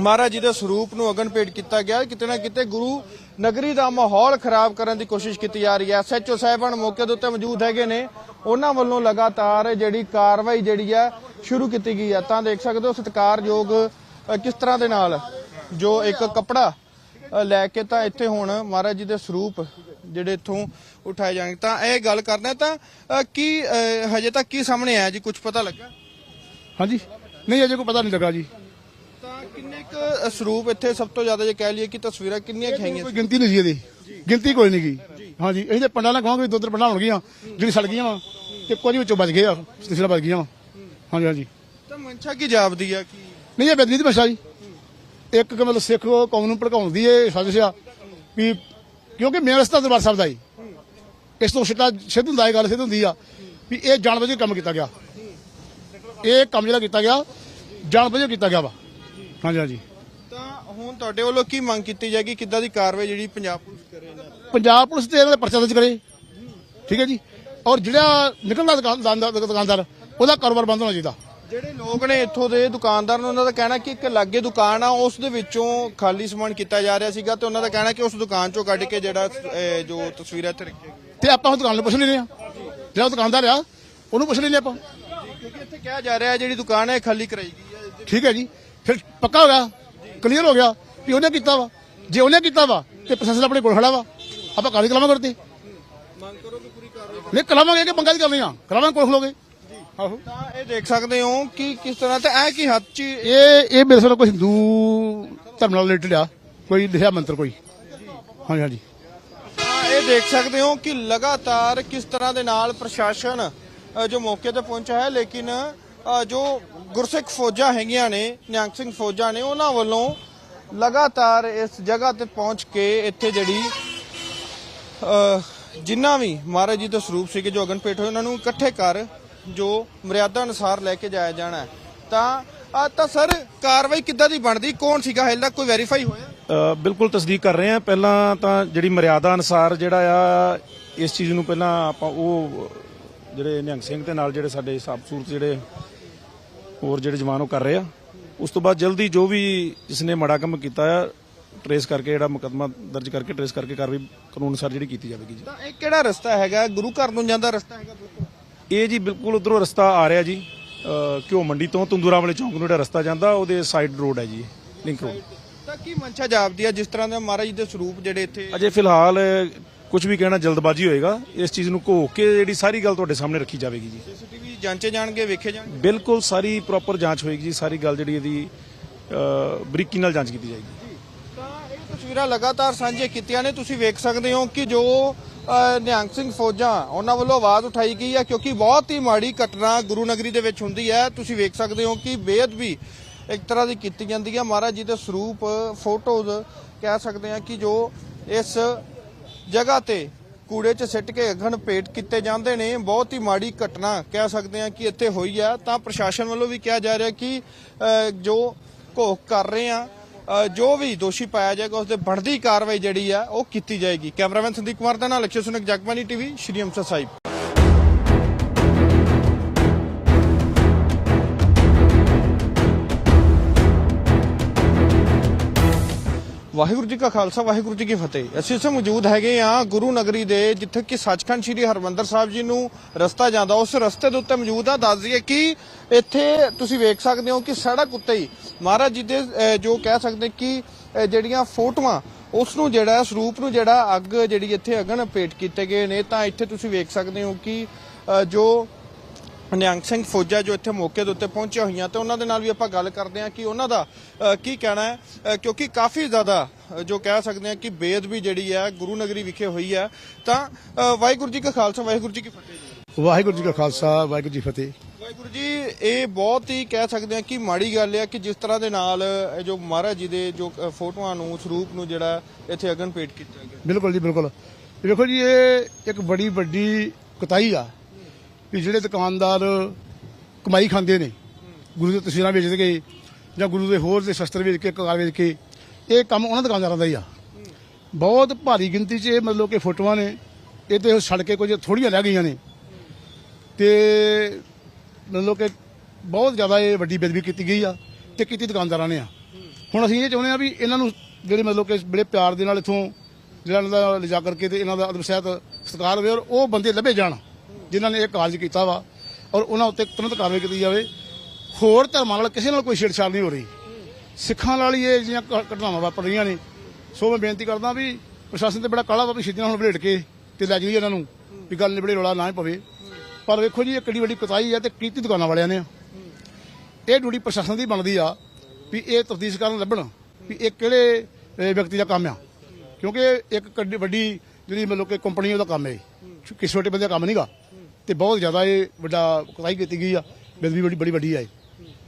ਮਹਾਰਾਜ ਜੀ ਦੇ ਸਰੂਪ ਨੂੰ ਅਗਨ ਭੇਟ ਕੀਤਾ ਗਿਆ ਕਿਤੇ ਨਾ ਕਿਤੇ ਗੁਰੂ ਨਗਰੀ ਦਾ ਮਾਹੌਲ ਖਰਾਬ ਕਰਨ ਦੀ ਕੋਸ਼ਿਸ਼ ਕੀਤੀ ਜਾ ਰਹੀ ਹੈ। ਐਸਐਚਓ ਸਾਹਿਬਾਨ ਮੌਕੇ ਦੇ ਉੱਤੇ ਮੌਜੂਦ ਹੈਗੇ ਨੇ। ਉਹਨਾਂ ਵੱਲੋਂ ਲਗਾਤਾਰ ਜਿਹੜੀ ਕਾਰਵਾਈ ਜਿਹੜੀ ਹੈ ਸ਼ੁਰੂ ਕੀਤੀ ਗਈ ਹੈ। ਤਾਂ ਦੇਖ ਸਕਦੇ ਹੋ ਸਤਿਕਾਰਯੋਗ ਕਿਸ ਤਰ੍ਹਾਂ ਦੇ ਨਾਲ ਜੋ ਇੱਕ ਕੱਪੜਾ ਲੈ ਕੇ ਤਾਂ ਇੱਥੇ ਹੁਣ ਮਹਾਰਾਜ ਜੀ ਦੇ ਸਰੂਪ ਜਿਹੜੇ ਇੱਥੋਂ ਉਠਾਏ ਜਾਣਗੇ। ਤਾਂ ਇਹ ਗੱਲ ਕਰਨਾ ਤਾਂ ਕੀ ਹਜੇ ਤੱਕ ਕੀ ਸਾਹਮਣੇ ਆਇਆ ਜੀ? ਕੁਝ ਪਤਾ ਲੱਗਾ? ਹਾਂਜੀ। ਨਹੀਂ, ਅਜੇ ਕੋਈ ਪਤਾ ਨਹੀਂ ਲੱਗਾ ਜੀ। ਕਿੰਨੇ ਕੁ ਸਰੂਪ ਇੱਥੇ ਸਭ ਤੋਂ ਜ਼ਿਆਦਾ ਜੇ ਕਹਿ ਲਈਏ ਕਿ ਤਸਵੀਰਾਂ ਕਿੰਨੀਆਂ ਕੁ ਹੈਗੀਆਂ ਕੋਈ ਗਿਣਤੀ ਨਹੀਂ ਜੀ ਇਹਦੀ। ਗਿਣਤੀ ਕੋਈ ਨਹੀਂ ਗਈ ਹਾਂਜੀ ਅਸੀਂ ਤੇ ਪੰਡਾਂ ਨਾਲ ਕਹਾਂਗੇ ਦੋ ਤਿੰਨ ਪੰਡਾਂ ਹੋਣਗੀਆਂ ਜਿਹੜੀ ਸੜ ਗਈਆਂ ਵਾ ਤੇ ਕੁਝ ਵਿੱਚੋਂ ਬਚ ਗਏ ਆ ਤੀਸਰਾ ਬਚ ਗਈਆਂ ਵਾ। ਹਾਂਜੀ ਹਾਂਜੀ। ਤਾਂ ਮਨਸ਼ਾ ਕੀ ਜਾਪਦੀ ਆ ਕਿ ਨਹੀਂ ਇਹ ਬਦਲੀ ਦੀ ਭਾਸ਼ਾ ਜੀ। ਇੱਕ ਕਿ ਮਤਲਬ ਸਿੱਖ ਕੌਮ ਨੂੰ ਭੜਕਾਉਣ ਦੀ ਇਹ ਸਾਜ਼ਿਸ਼ ਆ ਵੀ ਕਿਉਂਕਿ ਮੇਰਾ ਰਸਤਾ ਦਰਬਾਰ ਸਾਹਿਬ ਦਾ ਹੀ ਇਸ ਤੋਂ ਸਿੱਧਾ ਸਿੱਧ ਹੁੰਦਾ ਇਹ ਗੱਲ ਸਿੱਧ ਹੁੰਦੀ ਆ ਵੀ ਇਹ ਜਾਣਬੁੱਝ ਕੇ ਕੰਮ ਕੀਤਾ ਗਿਆ। ਇਹ ਕੰਮ ਜਿਹੜਾ ਕੀਤਾ ਗਿਆ ਜਾਣਬੁੱਝ ਕੇ ਕੀਤਾ ਗਿਆ ਵਾ। ਹਾਂਜੀ ਹਾਂਜੀ। ਤਾਂ ਹੁਣ ਤੁਹਾਡੇ ਵੱਲੋਂ ਕੀ ਮੰਗ ਕੀਤੀ ਜਾਏਗੀ? ਕਿੱਦਾਂ ਦੀ ਕਾਰਵਾਈ ਜਿਹੜੀ ਪੰਜਾਬ ਪੁਲਿਸ ਕਰੇ? ਪੰਜਾਬ ਪੁਲਿਸ ਤੇ ਇਹਨਾਂ ਦਾ ਪਰਚਾ ਦਰਜ ਕਰੇ। ਠੀਕ ਹੈ ਜੀ? ਔਰ ਜਿਹੜਾ ਨਿਕਲਦਾ ਦੁਕਾਨਦਾਰ ਦੁਕਾਨਦਾਰ ਉਹਦਾ ਕਾਰੋਬਾਰ ਬੰਦ ਹੋਣਾ ਚਾਹੀਦਾ। ਜਿਹੜੇ ਲੋਕ ਨੇ ਇੱਥੋਂ ਦੇ ਦੁਕਾਨਦਾਰ ਨੇ ਉਹਨਾਂ ਦਾ ਕਹਿਣਾ ਕਿ ਇੱਕ ਲਾਗੇ ਦੁਕਾਨ ਆ ਉਸ ਦੇ ਵਿੱਚੋਂ ਖਾਲੀ ਸਮਾਨ ਕੀਤਾ ਜਾ ਰਿਹਾ ਸੀਗਾ ਤੇ ਉਹਨਾਂ ਦਾ ਕਹਿਣਾ ਕਿ ਉਸ ਦੁਕਾਨ ਚੋਂ ਕੱਢ ਕੇ ਜਿਹੜਾ ਅਹ, ਜੋ ਤਸਵੀਰਾਂ ਇੱਥੇ ਰੱਖੀਆਂ ਗਈਆਂ। ਤੇ ਆਪਾਂ ਉਹ ਦੁਕਾਨ ਨੂੰ ਪੁੱਛ ਲੈਂਦੇ ਆ ਜਿਹੜਾ ਦੁਕਾਨਦਾਰ ਆ ਉਹਨੂੰ ਪੁੱਛ ਲੈਂਦੇ ਆਪਾਂ। ਕਿਉਂਕਿ ਇੱਥੇ ਕਿਹਾ ਜਾ ਰਿਹਾ ਹੈ ਜਿਹੜੀ ਦੁਕਾਨ ਹੈ ਇਹ ਖਾਲੀ ਕਰਾਈ ਗਈ ਹੈ। ਠੀਕ ਹੈ ਜੀ? ਫਿਰ ਪੱਕਾ ਹੋ ਗਿਆ ਕਲੀਅਰ ਹੋ ਗਿਆ ਵੀ ਉਹਨੇ ਕੀਤਾ ਵਾ। ਜੇ ਉਹਨੇ ਕੀਤਾ ਵਾ ਤੇ ਪ੍ਰਸ਼ਾਸਨ ਆਪਣੇ ਕੋਲ ਖੜਾ ਵਾ। ਆਪਾਂ ਕਾਲੀ ਕਲਾਮਾ ਕਰਤੇ? ਮੰਗ ਕਰੋ ਕਿ ਪੂਰੀ ਕਾਰਵਾਈ ਨਹੀਂ ਕਲਾਵਾਂਗੇ ਕਿ ਬੰਗਾ ਦੀ ਕਰਨੀ ਆ। ਕਲਾਵਾਂ ਕੋਲ ਖਲੋਗੇ। ਆਹੋ। ਤਾਂ ਇਹ ਦੇਖ ਸਕਦੇ ਹੋ ਕਿ ਕਿਸ ਤਰ੍ਹਾਂ ਤੇ ਇਹ ਕੀ ਹੱਥ 'ਚ ਇਹ ਇਹ ਮੇਰੇ ਸਾਲ ਕੋਈ ਹਿੰਦੂ ਧਰਮ ਨਾਲ ਰਿਲੇਟਡ ਆ। ਕੋਈ ਲਿਖਿਆ ਮੰਤਰ ਕੋਈ। ਹਾਂਜੀ ਹਾਂਜੀ। ਇਹ ਦੇਖ ਸਕਦੇ ਹੋ ਕਿ ਲਗਾਤਾਰ ਕਿਸ ਤਰ੍ਹਾਂ ਦੇ ਨਾਲ ਪ੍ਰਸ਼ਾਸਨ ਜੋ ਮੌਕੇ ਤੇ ਪਹੁੰਚਾ ਹੈ ਲੇਕਿਨ ਜੋ ਗੁਰਸਿੱਖ ਫੌਜਾਂ ਹੈਗੀਆਂ ਨੇ, ਨਿਹੰਗ ਸਿੰਘ ਫੌਜਾਂ ਨੇ, ਉਹਨਾਂ ਵੱਲੋਂ ਲਗਾਤਾਰ ਇਸ ਜਗ੍ਹਾ ਤੇ ਪਹੁੰਚ ਕੇ ਇੱਥੇ ਜਿਹੜੀ ਜਿੰਨਾ ਵੀ ਮਹਾਰਾਜ ਜੀ ਦੇ ਸਰੂਪ ਸੀਗੇ, ਜੋ ਅਗਨ ਭੇਟ ਹੋਏ, ਉਹਨਾਂ ਨੂੰ ਇਕੱਠੇ ਕਰ ਜੋ ਮਰਿਆਦਾ ਅਨੁਸਾਰ ਲੈ ਕੇ ਜਾਇਆ ਜਾਣਾ ਹੈ। ਤਾਂ, ਆ ਤਾਂ ਸਰ ਕਾਰਵਾਈ ਕਿੱਦਾਂ ਦੀ ਬਣਦੀ? ਕੌਣ ਸੀਗਾ? ਹਾਲੇ ਤੱਕ ਕੋਈ ਵੈਰੀਫਾਈ ਹੋਇਆ? ਬਿਲਕੁਲ ਤਸਦੀਕ ਕਰ ਰਹੇ ਆ ਪਹਿਲਾਂ ਤਾਂ ਜਿਹੜੀ ਮਰਿਆਦਾ ਅਨੁਸਾਰ ਜਿਹੜਾ ਆ, ਇਸ ਚੀਜ਼ ਨੂੰ ਪਹਿਲਾਂ ਆਪਾਂ ਉਹ ਜਿਹੜੇ ਨਿਹੰਗ ਸਿੰਘ ਦੇ ਨਾਲ ਜਿਹੜੇ ਸਾਡੇ ਸਾਬਸੂਰਤ ਜਿਹੜੇ ਹੋਰ ਜਿਹੜੇ ਜਵਾਨ ਉਹ ਕਰ ਰਹੇ ਆ। ਉਸ ਤੋਂ ਬਾਅਦ ਜਲਦੀ ਜੋ ਵੀ ਜਿਸਨੇ ਮਾੜਾ ਕੰਮ ਕੀਤਾ ਆ ਟਰੇਸ ਕਰਕੇ ਜਿਹੜਾ ਮੁਕੱਦਮਾ ਦਰਜ ਕਰਕੇ ਟਰੇਸ ਕਰਕੇ ਕਾਰਵਾਈ ਕਾਨੂੰਨ ਅਨੁਸਾਰ ਜਿਹੜੀ ਕੀਤੀ ਜਾਵੇਗੀ ਜੀ। ਤਾਂ ਇਹ ਕਿਹੜਾ ਰਸਤਾ ਹੈਗਾ? ਗੁਰੂ ਘਰ ਨੂੰ ਜਾਂਦਾ ਰਸਤਾ ਹੈਗਾ ਬਿਲਕੁਲ? ਇਹ ਜੀ ਬਿਲਕੁਲ ਉਧਰੋਂ ਰਸਤਾ ਆ ਰਿਹਾ ਜੀ। ਘਿਓ ਮੰਡੀ ਤੋਂ ਤੰਦੂਰਾ ਵਾਲੇ ਚੌਂਕ ਨੂੰ ਜਿਹੜਾ ਰਸਤਾ ਜਾਂਦਾ ਉਹਦੇ ਸਾਈਡ ਰੋਡ ਹੈ ਜੀ ਲਿੰਕ ਰੋਡ ਤਾਂ ਕੀ ਮਨਸ਼ਾ ਜਾਪਦੀ ਆ ਜਿਸ ਤਰ੍ਹਾਂ ਦੇ ਮਹਾਰਾਜ ਦੇ ਸਰੂਪ ਜਿਹੜੇ ਇੱਥੇ ਅਜੇ ਫਿਲਹਾਲ ਕੁਝ ਵੀ ਕਹਿਣਾ ਜਲਦਬਾਜ਼ੀ ਹੋਏਗਾ। ਇਸ ਚੀਜ਼ ਨੂੰ ਘੋਕ ਕੇ ਜਿਹੜੀ ਸਾਰੀ ਗੱਲ ਤੁਹਾਡੇ ਸਾਹਮਣੇ ਰੱਖੀ ਜਾਵੇਗੀ ਜੀ। ਜਾਂਚੇ ਜਾਣਗੇ ਵੇਖੇ ਜਾਣਗੇ? ਬਿਲਕੁਲ ਸਾਰੀ ਪ੍ਰੋਪਰ ਜਾਂਚ ਹੋਏਗੀ ਜੀ ਸਾਰੀ ਗੱਲ ਜਿਹੜੀ ਇਹਦੀ ਅ, ਬਰੀਕੀ ਨਾਲ ਜਾਂਚ ਕੀਤੀ ਜਾਏਗੀ। ਤਾਂ ਇਹ ਤਸਵੀਰਾਂ ਲਗਾਤਾਰ ਸਾਂਝੀਆਂ ਕੀਤੀਆਂ ਨੇ ਤੁਸੀਂ ਵੇਖ ਸਕਦੇ ਹੋ ਕਿ ਜੋ ਅ, ਨਿਹੰਗ ਸਿੰਘ ਫੌਜਾਂ ਉਹਨਾਂ ਵੱਲੋਂ ਆਵਾਜ਼ ਉਠਾਈ ਗਈ ਹੈ ਕਿਉਂਕਿ ਬਹੁਤ ਹੀ ਮਾੜੀ ਘਟਨਾ ਗੁਰੂ ਨਗਰੀ ਦੇ ਵਿੱਚ ਹੁੰਦੀ ਹੈ। ਤੁਸੀਂ ਵੇਖ ਸਕਦੇ ਹੋ ਕਿ ਬੇਅਦਬੀ ਇੱਕ ਤਰ੍ਹਾਂ ਦੀ ਕੀਤੀ ਜਾਂਦੀ ਹੈ। ਮਹਾਰਾਜ ਜੀ ਦੇ ਸਰੂਪ ਫੋਟੋਜ਼ ਕਹਿ ਸਕਦੇ ਹਾਂ ਕਿ ਜੋ ਇਸ ਜਗ੍ਹਾ ਤੇ ਕੂੜੇ 'ਚ ਸਿੱਟ ਕੇ ਅਗਨ ਭੇਟ ਕੀਤੇ ਜਾਂਦੇ ਨੇ। ਬਹੁਤ ਹੀ ਮਾੜੀ ਘਟਨਾ ਕਹਿ ਸਕਦੇ ਹਾਂ ਕਿ ਇੱਥੇ ਹੋਈ ਆ। ਤਾਂ ਪ੍ਰਸ਼ਾਸਨ ਵੱਲੋਂ ਵੀ ਕਿਹਾ ਜਾ ਰਿਹਾ ਕਿ ਜੋ ਘੋਖ ਕਰ ਰਹੇ ਆ ਜੋ ਵੀ ਦੋਸ਼ੀ ਪਾਇਆ ਜਾਏਗਾ ਉਸ ਦੇ ਬਣਦੀ ਕਾਰਵਾਈ ਜਿਹੜੀ ਆ, ਉਹ ਕੀਤੀ ਜਾਏਗੀ। ਕੈਮਰਾਮੈਨ ਸੰਦੀਪ ਕੁਮਾਰ ਦਾ ਨਾਲ ਅਕਸ਼ੇ ਸੁਨਕ ਜਗਬਾਨੀ ਟੀਵੀ, ਸ਼੍ਰੀ ਅੰਮ੍ਰਿਤਸਰ ਸਾਹਿਬ। ਵਾਹਿਗੁਰੂ ਜੀ ਕਾ ਖਾਲਸਾ, ਵਾਹਿਗੁਰੂ ਜੀ ਕੀ ਫਤਿਹ। ਅਸੀਂ ਇੱਥੇ ਮੌਜੂਦ ਹੈਗੇ ਆ ਗੁਰੂ ਨਗਰੀ ਦੇ, ਜਿੱਥੇ ਕਿ ਸੱਚਖੰਡ ਸ੍ਰੀ ਹਰਮੰਦਰ ਸਾਹਿਬ ਜੀ ਨੂੰ ਰਸਤਾ ਜਾਂਦਾ। ਉਸ ਰਸਤੇ ਦੇ ਉੱਤੇ ਮੌਜੂਦ ਆ। ਦੱਸ ਦਈਏ ਕਿ ਇੱਥੇ ਤੁਸੀਂ ਵੇਖ ਸਕਦੇ ਹੋ ਕਿ ਸੜਕ ਉੱਤੇ ਹੀ ਮਹਾਰਾਜ ਜੀ ਦੇ ਜੋ ਕਹਿ ਸਕਦੇ ਕਿ ਜਿਹੜੀਆਂ ਫੋਟੋਆਂ, ਉਸ ਨੂੰ ਜਿਹੜਾ ਸਰੂਪ ਨੂੰ ਜਿਹੜਾ ਅੱਗ ਜਿਹੜੀ ਇੱਥੇ ਅਗਨ ਭੇਟ ਕੀਤੇ ਗਏ ਨੇ, ਤਾਂ ਇੱਥੇ ਤੁਸੀਂ ਵੇਖ ਸਕਦੇ ਹੋ ਕਿ ਜੋ ਨਿਹੰਗ ਸਿੰਘ ਫੌਜਾ ਜੋ ਇੱਥੇ ਮੌਕੇ ਦੇ ਉੱਤੇ ਪਹੁੰਚੀਆਂ ਹੋਈਆਂ ਤੇ ਉਹਨਾਂ ਦੇ ਨਾਲ ਵੀ ਆਪਾਂ ਗੱਲ ਕਰਦੇ ਹਾਂ ਕਿ ਉਹਨਾਂ ਦਾ ਕੀ ਕਹਿਣਾ ਹੈ? ਕਿਉਂਕਿ ਕਾਫੀ ਜ਼ਿਆਦਾ ਜੋ ਕਹਿ ਸਕਦੇ ਹਾਂ ਕਿ ਬੇਅਦਬੀ ਜਿਹੜੀ ਹੈ ਗੁਰੂ ਨਗਰੀ ਵਿਖੇ ਹੋਈ ਹੈ। ਤਾਂ ਵਾਹਿਗੁਰੂ ਜੀ ਕਾ ਖਾਲਸਾ ਵਾਹਿਗੁਰੂ ਜੀ ਕੀ ਫਤਿਹ ਵਾਹਿਗੁਰੂ ਜੀ ਕਾ ਖਾਲਸਾ ਵਾਹਿਗੁਰੂ ਜੀ ਫਤਿਹ। ਵਾਹਿਗੁਰੂ ਜੀ ਇਹ ਬਹੁਤ ਹੀ ਕਹਿ ਸਕਦੇ ਹਾਂ ਕਿ ਮਾੜੀ ਗੱਲ ਹੈ ਕਿ ਜਿਸ ਤਰ੍ਹਾਂ ਦੇ ਨਾਲ ਜੋ ਮਹਾਰਾਜ ਜੀ ਦੇ ਜੋ ਫੋਟੋਆਂ ਨੂੰ ਸਰੂਪ ਨੂੰ ਜਿਹੜਾ ਇੱਥੇ ਅਗਨ ਭੇਟ ਕੀਤਾ ਗਿਆ। ਬਿਲਕੁਲ ਜੀ ਬਿਲਕੁਲ। ਵੇਖੋ ਜੀ ਇਹ ਇੱਕ ਬੜੀ ਵੱਡੀ ਕੁਤਾਈ ਆ। ਵੀ ਜਿਹੜੇ ਦੁਕਾਨਦਾਰ ਕਮਾਈ ਖਾਂਦੇ ਨੇ, ਗੁਰੂ ਦੀਆਂ ਤਸਵੀਰਾਂ ਵੇਚ ਕੇ ਜਾਂ ਗੁਰੂ ਦੇ ਹੋਰ ਦੇ ਸ਼ਸਤਰ ਵੇਚ ਕੇ ਕਾਰ ਵੇਚ ਕੇ, ਇਹ ਕੰਮ ਉਹਨਾਂ ਦੁਕਾਨਦਾਰਾਂ ਦਾ ਹੀ ਆ। ਬਹੁਤ ਭਾਰੀ ਗਿਣਤੀ 'ਚ ਇਹ ਮਤਲਬ ਕਿ ਫੋਟੋਆਂ ਨੇ, ਇਹ ਤੇ ਸੜ ਕੇ ਕੁਝ ਥੋੜੀਆਂ ਰਹਿ ਗਈਆਂ ਨੇ। ਤੇ ਮਤਲਬ ਕਿ ਬਹੁਤ ਜ਼ਿਆਦਾ ਇਹ ਵੱਡੀ ਬੇਦਬੀ ਕੀਤੀ ਗਈ ਆ ਤੇ ਕੀਤੀ ਦੁਕਾਨਦਾਰਾਂ ਨੇ ਆ। ਹੁਣ ਅਸੀਂ ਇਹ ਚਾਹੁੰਦੇ ਆ ਵੀ ਇਹਨਾਂ ਨੂੰ ਜਿਹੜੇ ਮਤਲਬ ਕਿ ਬੜੇ ਪਿਆਰ ਦੇ ਨਾਲ ਇਥੋਂ ਜਿਹੜਾ ਇਹਨਾਂ ਦਾ ਲਿਜਾ ਕਰਕੇ ਤੇ ਇਹਨਾਂ ਦਾ ਅਦਬ ਸਹਿਤ ਸਤਿਕਾਰ ਹੋਵੇ ਔਰ ਉਹ ਬੰਦੇ ਲੱਭੇ ਜਾਣ। ਜਿਨ੍ਹਾਂ ਨੇ ਇਹ ਕਾਰਜ ਕੀਤਾ ਵਾ ਔਰ ਉਹਨਾਂ ਉੱਤੇ ਤੁਰੰਤ ਕਾਰਵਾਈ ਕੀਤੀ ਜਾਵੇ। ਹੋਰ ਧਰਮਾਂ ਨਾਲ ਕਿਸੇ ਨਾਲ ਕੋਈ ਛੇੜਛਾੜ ਨਹੀਂ ਹੋ ਰਹੀ। ਸਿੱਖਾਂ ਨਾਲ ਹੀ ਇਹ ਜਿਹੜੀਆਂ ਘਟਨਾਵਾਂ ਵਾਪਰ ਰਹੀਆਂ ਨੇ। ਸੋ ਮੈਂ ਬੇਨਤੀ ਕਰਦਾ ਵੀ ਪ੍ਰਸ਼ਾਸਨ ਤੇ ਬੜਾ ਕਾਲਾ ਵਾ ਵੀ ਛੇਤੀ ਨਾਲ ਹੁਣ ਬਲੇਟ ਕੇ ਤੇ ਲੈ ਜਾਈਏ ਇਹਨਾਂ ਨੂੰ ਵੀ ਗੱਲ ਨਿਬੜੇ ਰੌਲਾ ਨਾ ਪਵੇ। ਪਰ ਵੇਖੋ ਜੀ, ਇਹ ਕਿੱਡੀ ਵੱਡੀ ਕੁਤਾਈ ਹੈ ਤੇ ਕੀਤੀ ਦੁਕਾਨਾਂ ਵਾਲਿਆਂ ਨੇ। ਇਹ ਡਿਊਟੀ ਪ੍ਰਸ਼ਾਸਨ ਦੀ ਬਣਦੀ ਆ ਵੀ ਇਹ ਤਫਤੀਸ਼ ਕਰਨ ਲੱਭਣ ਵੀ ਇਹ ਕਿਹੜੇ ਵਿਅਕਤੀ ਦਾ ਕੰਮ ਆ। ਕਿਉਂਕਿ ਇੱਕ ਵੱਡੀ ਜਿਹੜੀ ਮਤਲਬ ਕਿ ਕੰਪਨੀ ਉਹਦਾ ਕੰਮ ਹੈ ਕਿਸੇ ਛੋਟੇ ਬੰਦੇ ਦਾ ਕੰਮ ਨਹੀਂਗਾ ਤੇ ਬਹੁਤ ਜ਼ਿਆਦਾ ਇਹ ਵੱਡਾ ਕੁਤਾਈ ਕੀਤੀ ਗਈ ਆ ਬੇਦਬੀ ਬੜੀ ਬੜੀ ਵੱਡੀ ਆ ਇਹ।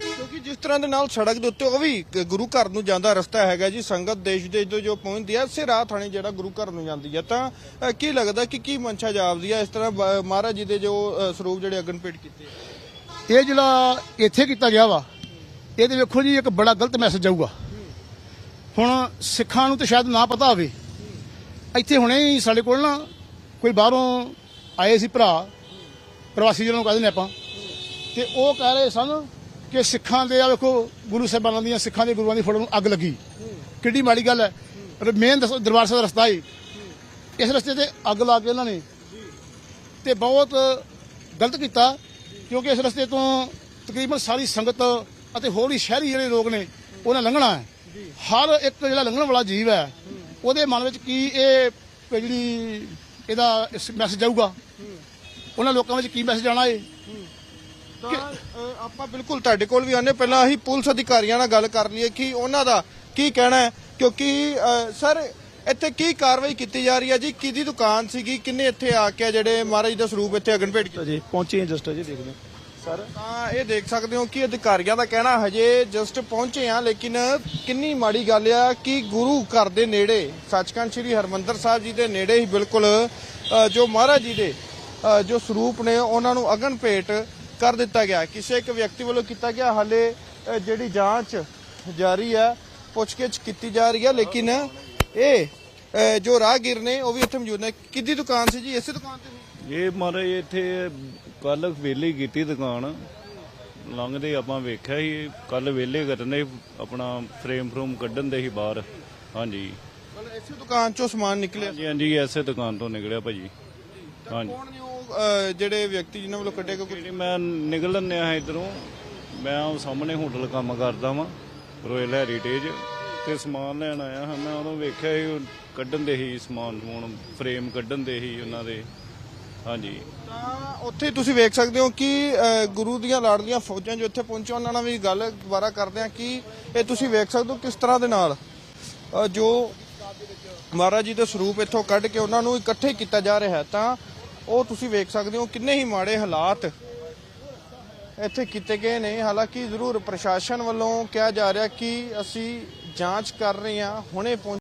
ਕਿਉਂਕਿ ਜਿਸ ਤਰ੍ਹਾਂ ਦੇ ਨਾਲ ਸੜਕ ਦੇ ਉੱਤੇ ਉਹ ਵੀ ਗੁਰੂ ਘਰ ਨੂੰ ਜਾਂਦਾ ਰਸਤਾ ਹੈਗਾ ਜੀ ਸੰਗਤ ਦੇਸ਼ ਦੇ ਜੋ ਜੋ ਪਹੁੰਚਦੀ ਹੈ ਇਸੇ ਰਾਹ ਥਾਣੀ ਜਿਹੜਾ ਗੁਰੂ ਘਰ ਨੂੰ ਜਾਂਦੀ ਹੈ ਤਾਂ ਅ, ਕੀ ਲੱਗਦਾ ਕਿ ਕੀ ਮਨਸ਼ਾ ਜਾਪਦੀ ਹੈ ਇਸ ਤਰ੍ਹਾਂ ਬ- ਮਹਾਰਾਜ ਜੀ ਦੇ ਜੋ ਅ, ਸਰੂਪ ਜਿਹੜੇ ਅਗਨ ਭੇਟ ਕੀਤੇ ਆ? ਇਹ ਜਿਹੜਾ ਇੱਥੇ ਕੀਤਾ ਗਿਆ ਵਾ ਇਹਦੇ ਵੇਖੋ ਜੀ ਇੱਕ ਬੜਾ ਗਲਤ ਮੈਸੇਜ ਆਊਗਾ ਹੁਣ ਸਿੱਖਾਂ ਨੂੰ ਤਾਂ ਸ਼ਾਇਦ ਨਾ ਪਤਾ ਹੋਵੇ ਇੱਥੇ ਹੁਣੇ ਹੀ ਸਾਡੇ ਕੋਲ ਨਾ ਕੋਈ ਬਾਹਰੋਂ ਆਏ ਸੀ ਭਰਾ ਪ੍ਰਵਾਸੀ ਜਿਹਨਾਂ ਨੂੰ ਕਹਿੰਦੇ ਨੇ ਆਪਾਂ। ਤੇ ਉਹ ਕਹਿ ਰਹੇ ਸਨ ਕਿ ਸਿੱਖਾਂ ਦੇ ਆ ਵੇਖੋ ਗੁਰੂ ਸਾਹਿਬਾਨਾਂ ਦੀਆਂ ਸਿੱਖਾਂ ਦੇ ਗੁਰੂਆਂ ਦੀ ਫੋਟੋ ਨੂੰ ਅੱਗ ਲੱਗੀ। ਕਿੱਡੀ ਮਾੜੀ ਗੱਲ ਹੈ। ਪਰ ਮੇਨ ਦੱਸੋ, ਦਰਬਾਰ ਸਾਹਿਬ ਦਾ ਰਸਤਾ ਹੈ ਇਸ ਰਸਤੇ ਤੇ ਅੱਗ ਲਾ ਕੇ ਉਹਨਾਂ ਨੇ ਤੇ ਬਹੁਤ ਗਲਤ ਕੀਤਾ, ਕਿਉਂਕਿ ਇਸ ਰਸਤੇ ਤੋਂ ਤਕਰੀਬਨ ਸਾਰੀ ਸੰਗਤ ਅਤੇ ਹੋਰ ਹੀ ਸ਼ਹਿਰੀ ਜਿਹੜੇ ਲੋਕ ਨੇ, ਉਹਨਾਂ ਲੰਘਣਾ ਹੈ। ਹਰ ਇੱਕ ਜਿਹੜਾ ਲੰਘਣ ਵਾਲਾ ਜੀਵ ਹੈ, ਉਹਦੇ ਮਨ ਵਿੱਚ ਕੀ ਇਹ ਜਿਹੜੀ ਇਹਦਾ ਮੈਸੇਜ ਆਊਗਾ? ਉਹਨਾਂ ਲੋਕਾਂ ਵਿੱਚ ਕੀ ਮੈਸੇਜ ਆਣਾ ਤਾਂ ਅ, ਆਪਾਂ ਬਿਲਕੁਲ ਤੁਹਾਡੇ ਕੋਲ ਵੀ ਆਨੇ ਪਹਿਲਾਂ ਅਸੀਂ ਪੁਲਿਸ ਅਧਿਕਾਰੀਆਂ ਨਾਲ ਗੱਲ ਕਰ ਲਈਏ ਕਿ ਉਹਨਾਂ ਦਾ ਕੀ ਕਹਿਣਾ ਹੈ। ਕਿਉਂਕਿ ਅ, ਸਰ ਇੱਥੇ ਕੀ ਕਾਰਵਾਈ ਕੀਤੀ ਜਾ ਰਹੀ ਹੈ ਜੀ? ਕਿਹਦੀ ਦੁਕਾਨ ਸੀਗੀ? ਕਿੰਨੇ ਇੱਥੇ ਆ ਕੇ ਜਿਹੜੇ ਮਹਾਰਾਜ ਦਾ ਸਰੂਪ ਇੱਥੇ ਅਗਨ ਭੇਟ ਕੀਤਾ? ਜੀ ਪਹੁੰਚੇ ਜਸਟ ਅਜੇ ਦੇਖਦੇ ਸਰ ਤਾਂ ਇਹ ਦੇਖ ਸਕਦੇ ਹੋ ਕਿ ਅਧਿਕਾਰੀਆਂ ਦਾ ਕਹਿਣਾ ਹਜੇ ਜਸਟ ਪਹੁੰਚੇ ਆ ਲੇਕਿਨ ਕਿੰਨੀ ਮਾੜੀ ਗੱਲ ਆ ਕਿ ਗੁਰੂ ਘਰ ਦੇ ਨੇੜੇ ਸੱਚਖੰਡ ਸ੍ਰੀ ਹਰਮੰਦਰ ਸਾਹਿਬ ਜੀ ਦੇ ਨੇੜੇ ਹੀ ਬਿਲਕੁਲ ਅ, ਜੋ ਮਹਾਰਾਜ ਜੀ ਦੇ ਜੋ ਸਰੂਪ ਨੇ ਉਹਨਾਂ ਨੂੰ ਅਗਨ ਭੇਟ ਕਰ ਦਿੱਤਾ ਗਿਆ। ਕਿਸੇ ਇੱਕ ਵਿਅਕਤੀ ਵੱਲੋਂ ਕੀਤਾ ਗਿਆ ਹਾਲੇ ਜਿਹੜੀ ਜਾਂਚ ਜਾਰੀ ਹੈ ਪੁੱਛਗਿੱਛ ਕੀਤੀ ਜਾ ਰਹੀ ਹੈ ਲੇਕਿਨ ਇਹ ਜੋ ਰਾਹਗੀਰ ਨੇ ਉਹ ਵੀ ਇੱਥੇ ਮੌਜੂਦ ਨੇ। ਕਿੱਦੀ ਦੁਕਾਨ ਸੀ ਜੀ? ਇਸੇ ਦੁਕਾਨ ਤੇ ਸੀ? ਇਹ ਮਹਾਰਾਜ ਇੱਥੇ ਕੱਲ ਵੇਲੇ ਕੀਤੀ ਦੁਕਾਨ। ਲੰਘਦੇ ਆਪਾਂ ਵੇਖਿਆ ਸੀ ਕੱਲ ਵੇਲੇ ਕਰਨੇ ਆਪਣਾ ਫਰੇਮ ਫਰੂਮ ਕੱਢਣ ਦੇ ਸੀ ਬਾਹਰ। ਹਾਂਜੀ। ਮਤਲਬ ਇਸੇ ਦੁਕਾਨ ਚੋਂ ਸਮਾਨ ਨਿਕਲਿਆ? ਹਾਂਜੀ ਹਾਂਜੀ ਐਸੇ ਦੁਕਾਨ ਤੋਂ ਨਿਕਲਿਆ ਭਾਜੀ। ਹਾਂਜੀ। ਕੌਣ ਨੇ ਉਹ ਅ, ਜਿਹੜੇ ਵਿਅਕਤੀ ਜਿਨ੍ਹਾਂ ਵੱਲੋਂ ਕੱਢਿਆ ਕੋਈ ਜਿਹੜੀ ਮੈਂ ਨਿਕਲਣ ਆ ਇਧਰੋਂ ਮੈਂ ਉਹ ਸਾਹਮਣੇ ਹੋਟਲ ਕੰਮ ਕਰਦਾ ਵਾਂ ਰੋਇਲ ਹੈਰੀਟੇਜ ਤੇ ਸਮਾਨ ਲੈਣ ਆਇਆ ਹਾਂ। ਮੈਂ ਉਦੋਂ ਵੇਖਿਆ ਸੀ ਉਹ ਕੱਢਣ ਦੇ ਹੀ ਸਮਾਨ ਸਮੂਨ ਫਰੇਮ ਕੱਢਣ ਦੇ ਹੀ ਉਹਨਾਂ ਦੇ। ਹਾਂਜੀ। ਤਾਂ ਉੱਥੇ ਤੁਸੀਂ ਵੇਖ ਸਕਦੇ ਹੋ ਕਿ ਅ, ਗੁਰੂ ਦੀਆਂ ਲਾੜਲੀਆਂ ਫੌਜਾਂ ਜੋ ਇੱਥੇ ਪਹੁੰਚੀਆਂ ਉਹਨਾਂ ਨਾਲ ਵੀ ਗੱਲ ਦੁਬਾਰਾ ਕਰਦੇ ਆ ਕਿ ਇਹ ਤੁਸੀਂ ਵੇਖ ਸਕਦੇ ਹੋ ਕਿਸ ਤਰ੍ਹਾਂ ਦੇ ਨਾਲ ਅ, ਜੋ ਮਹਾਰਾਜ ਜੀ ਦੇ ਸਰੂਪ ਇੱਥੋਂ ਕੱਢ ਕੇ ਉਹਨਾਂ ਨੂੰ ਇਕੱਠੇ ਕੀਤਾ ਜਾ ਰਿਹਾ ਹੈ। ਤਾਂ ਉਹ ਤੁਸੀਂ ਵੇਖ ਸਕਦੇ ਹੋ ਕਿੰਨੇ ਹੀ ਮਾੜੇ ਹਾਲਾਤ ਇੱਥੇ ਕੀਤੇ ਗਏ ਨੇ। ਹਾਲਾਂਕਿ ਜ਼ਰੂਰ ਪ੍ਰਸ਼ਾਸਨ ਵੱਲੋਂ ਕਿਹਾ ਜਾ ਰਿਹਾ ਕਿ ਅਸੀਂ ਜਾਂਚ ਕਰ ਰਹੇ ਹਾਂ, ਹੁਣੇ ਪਹੁੰਚ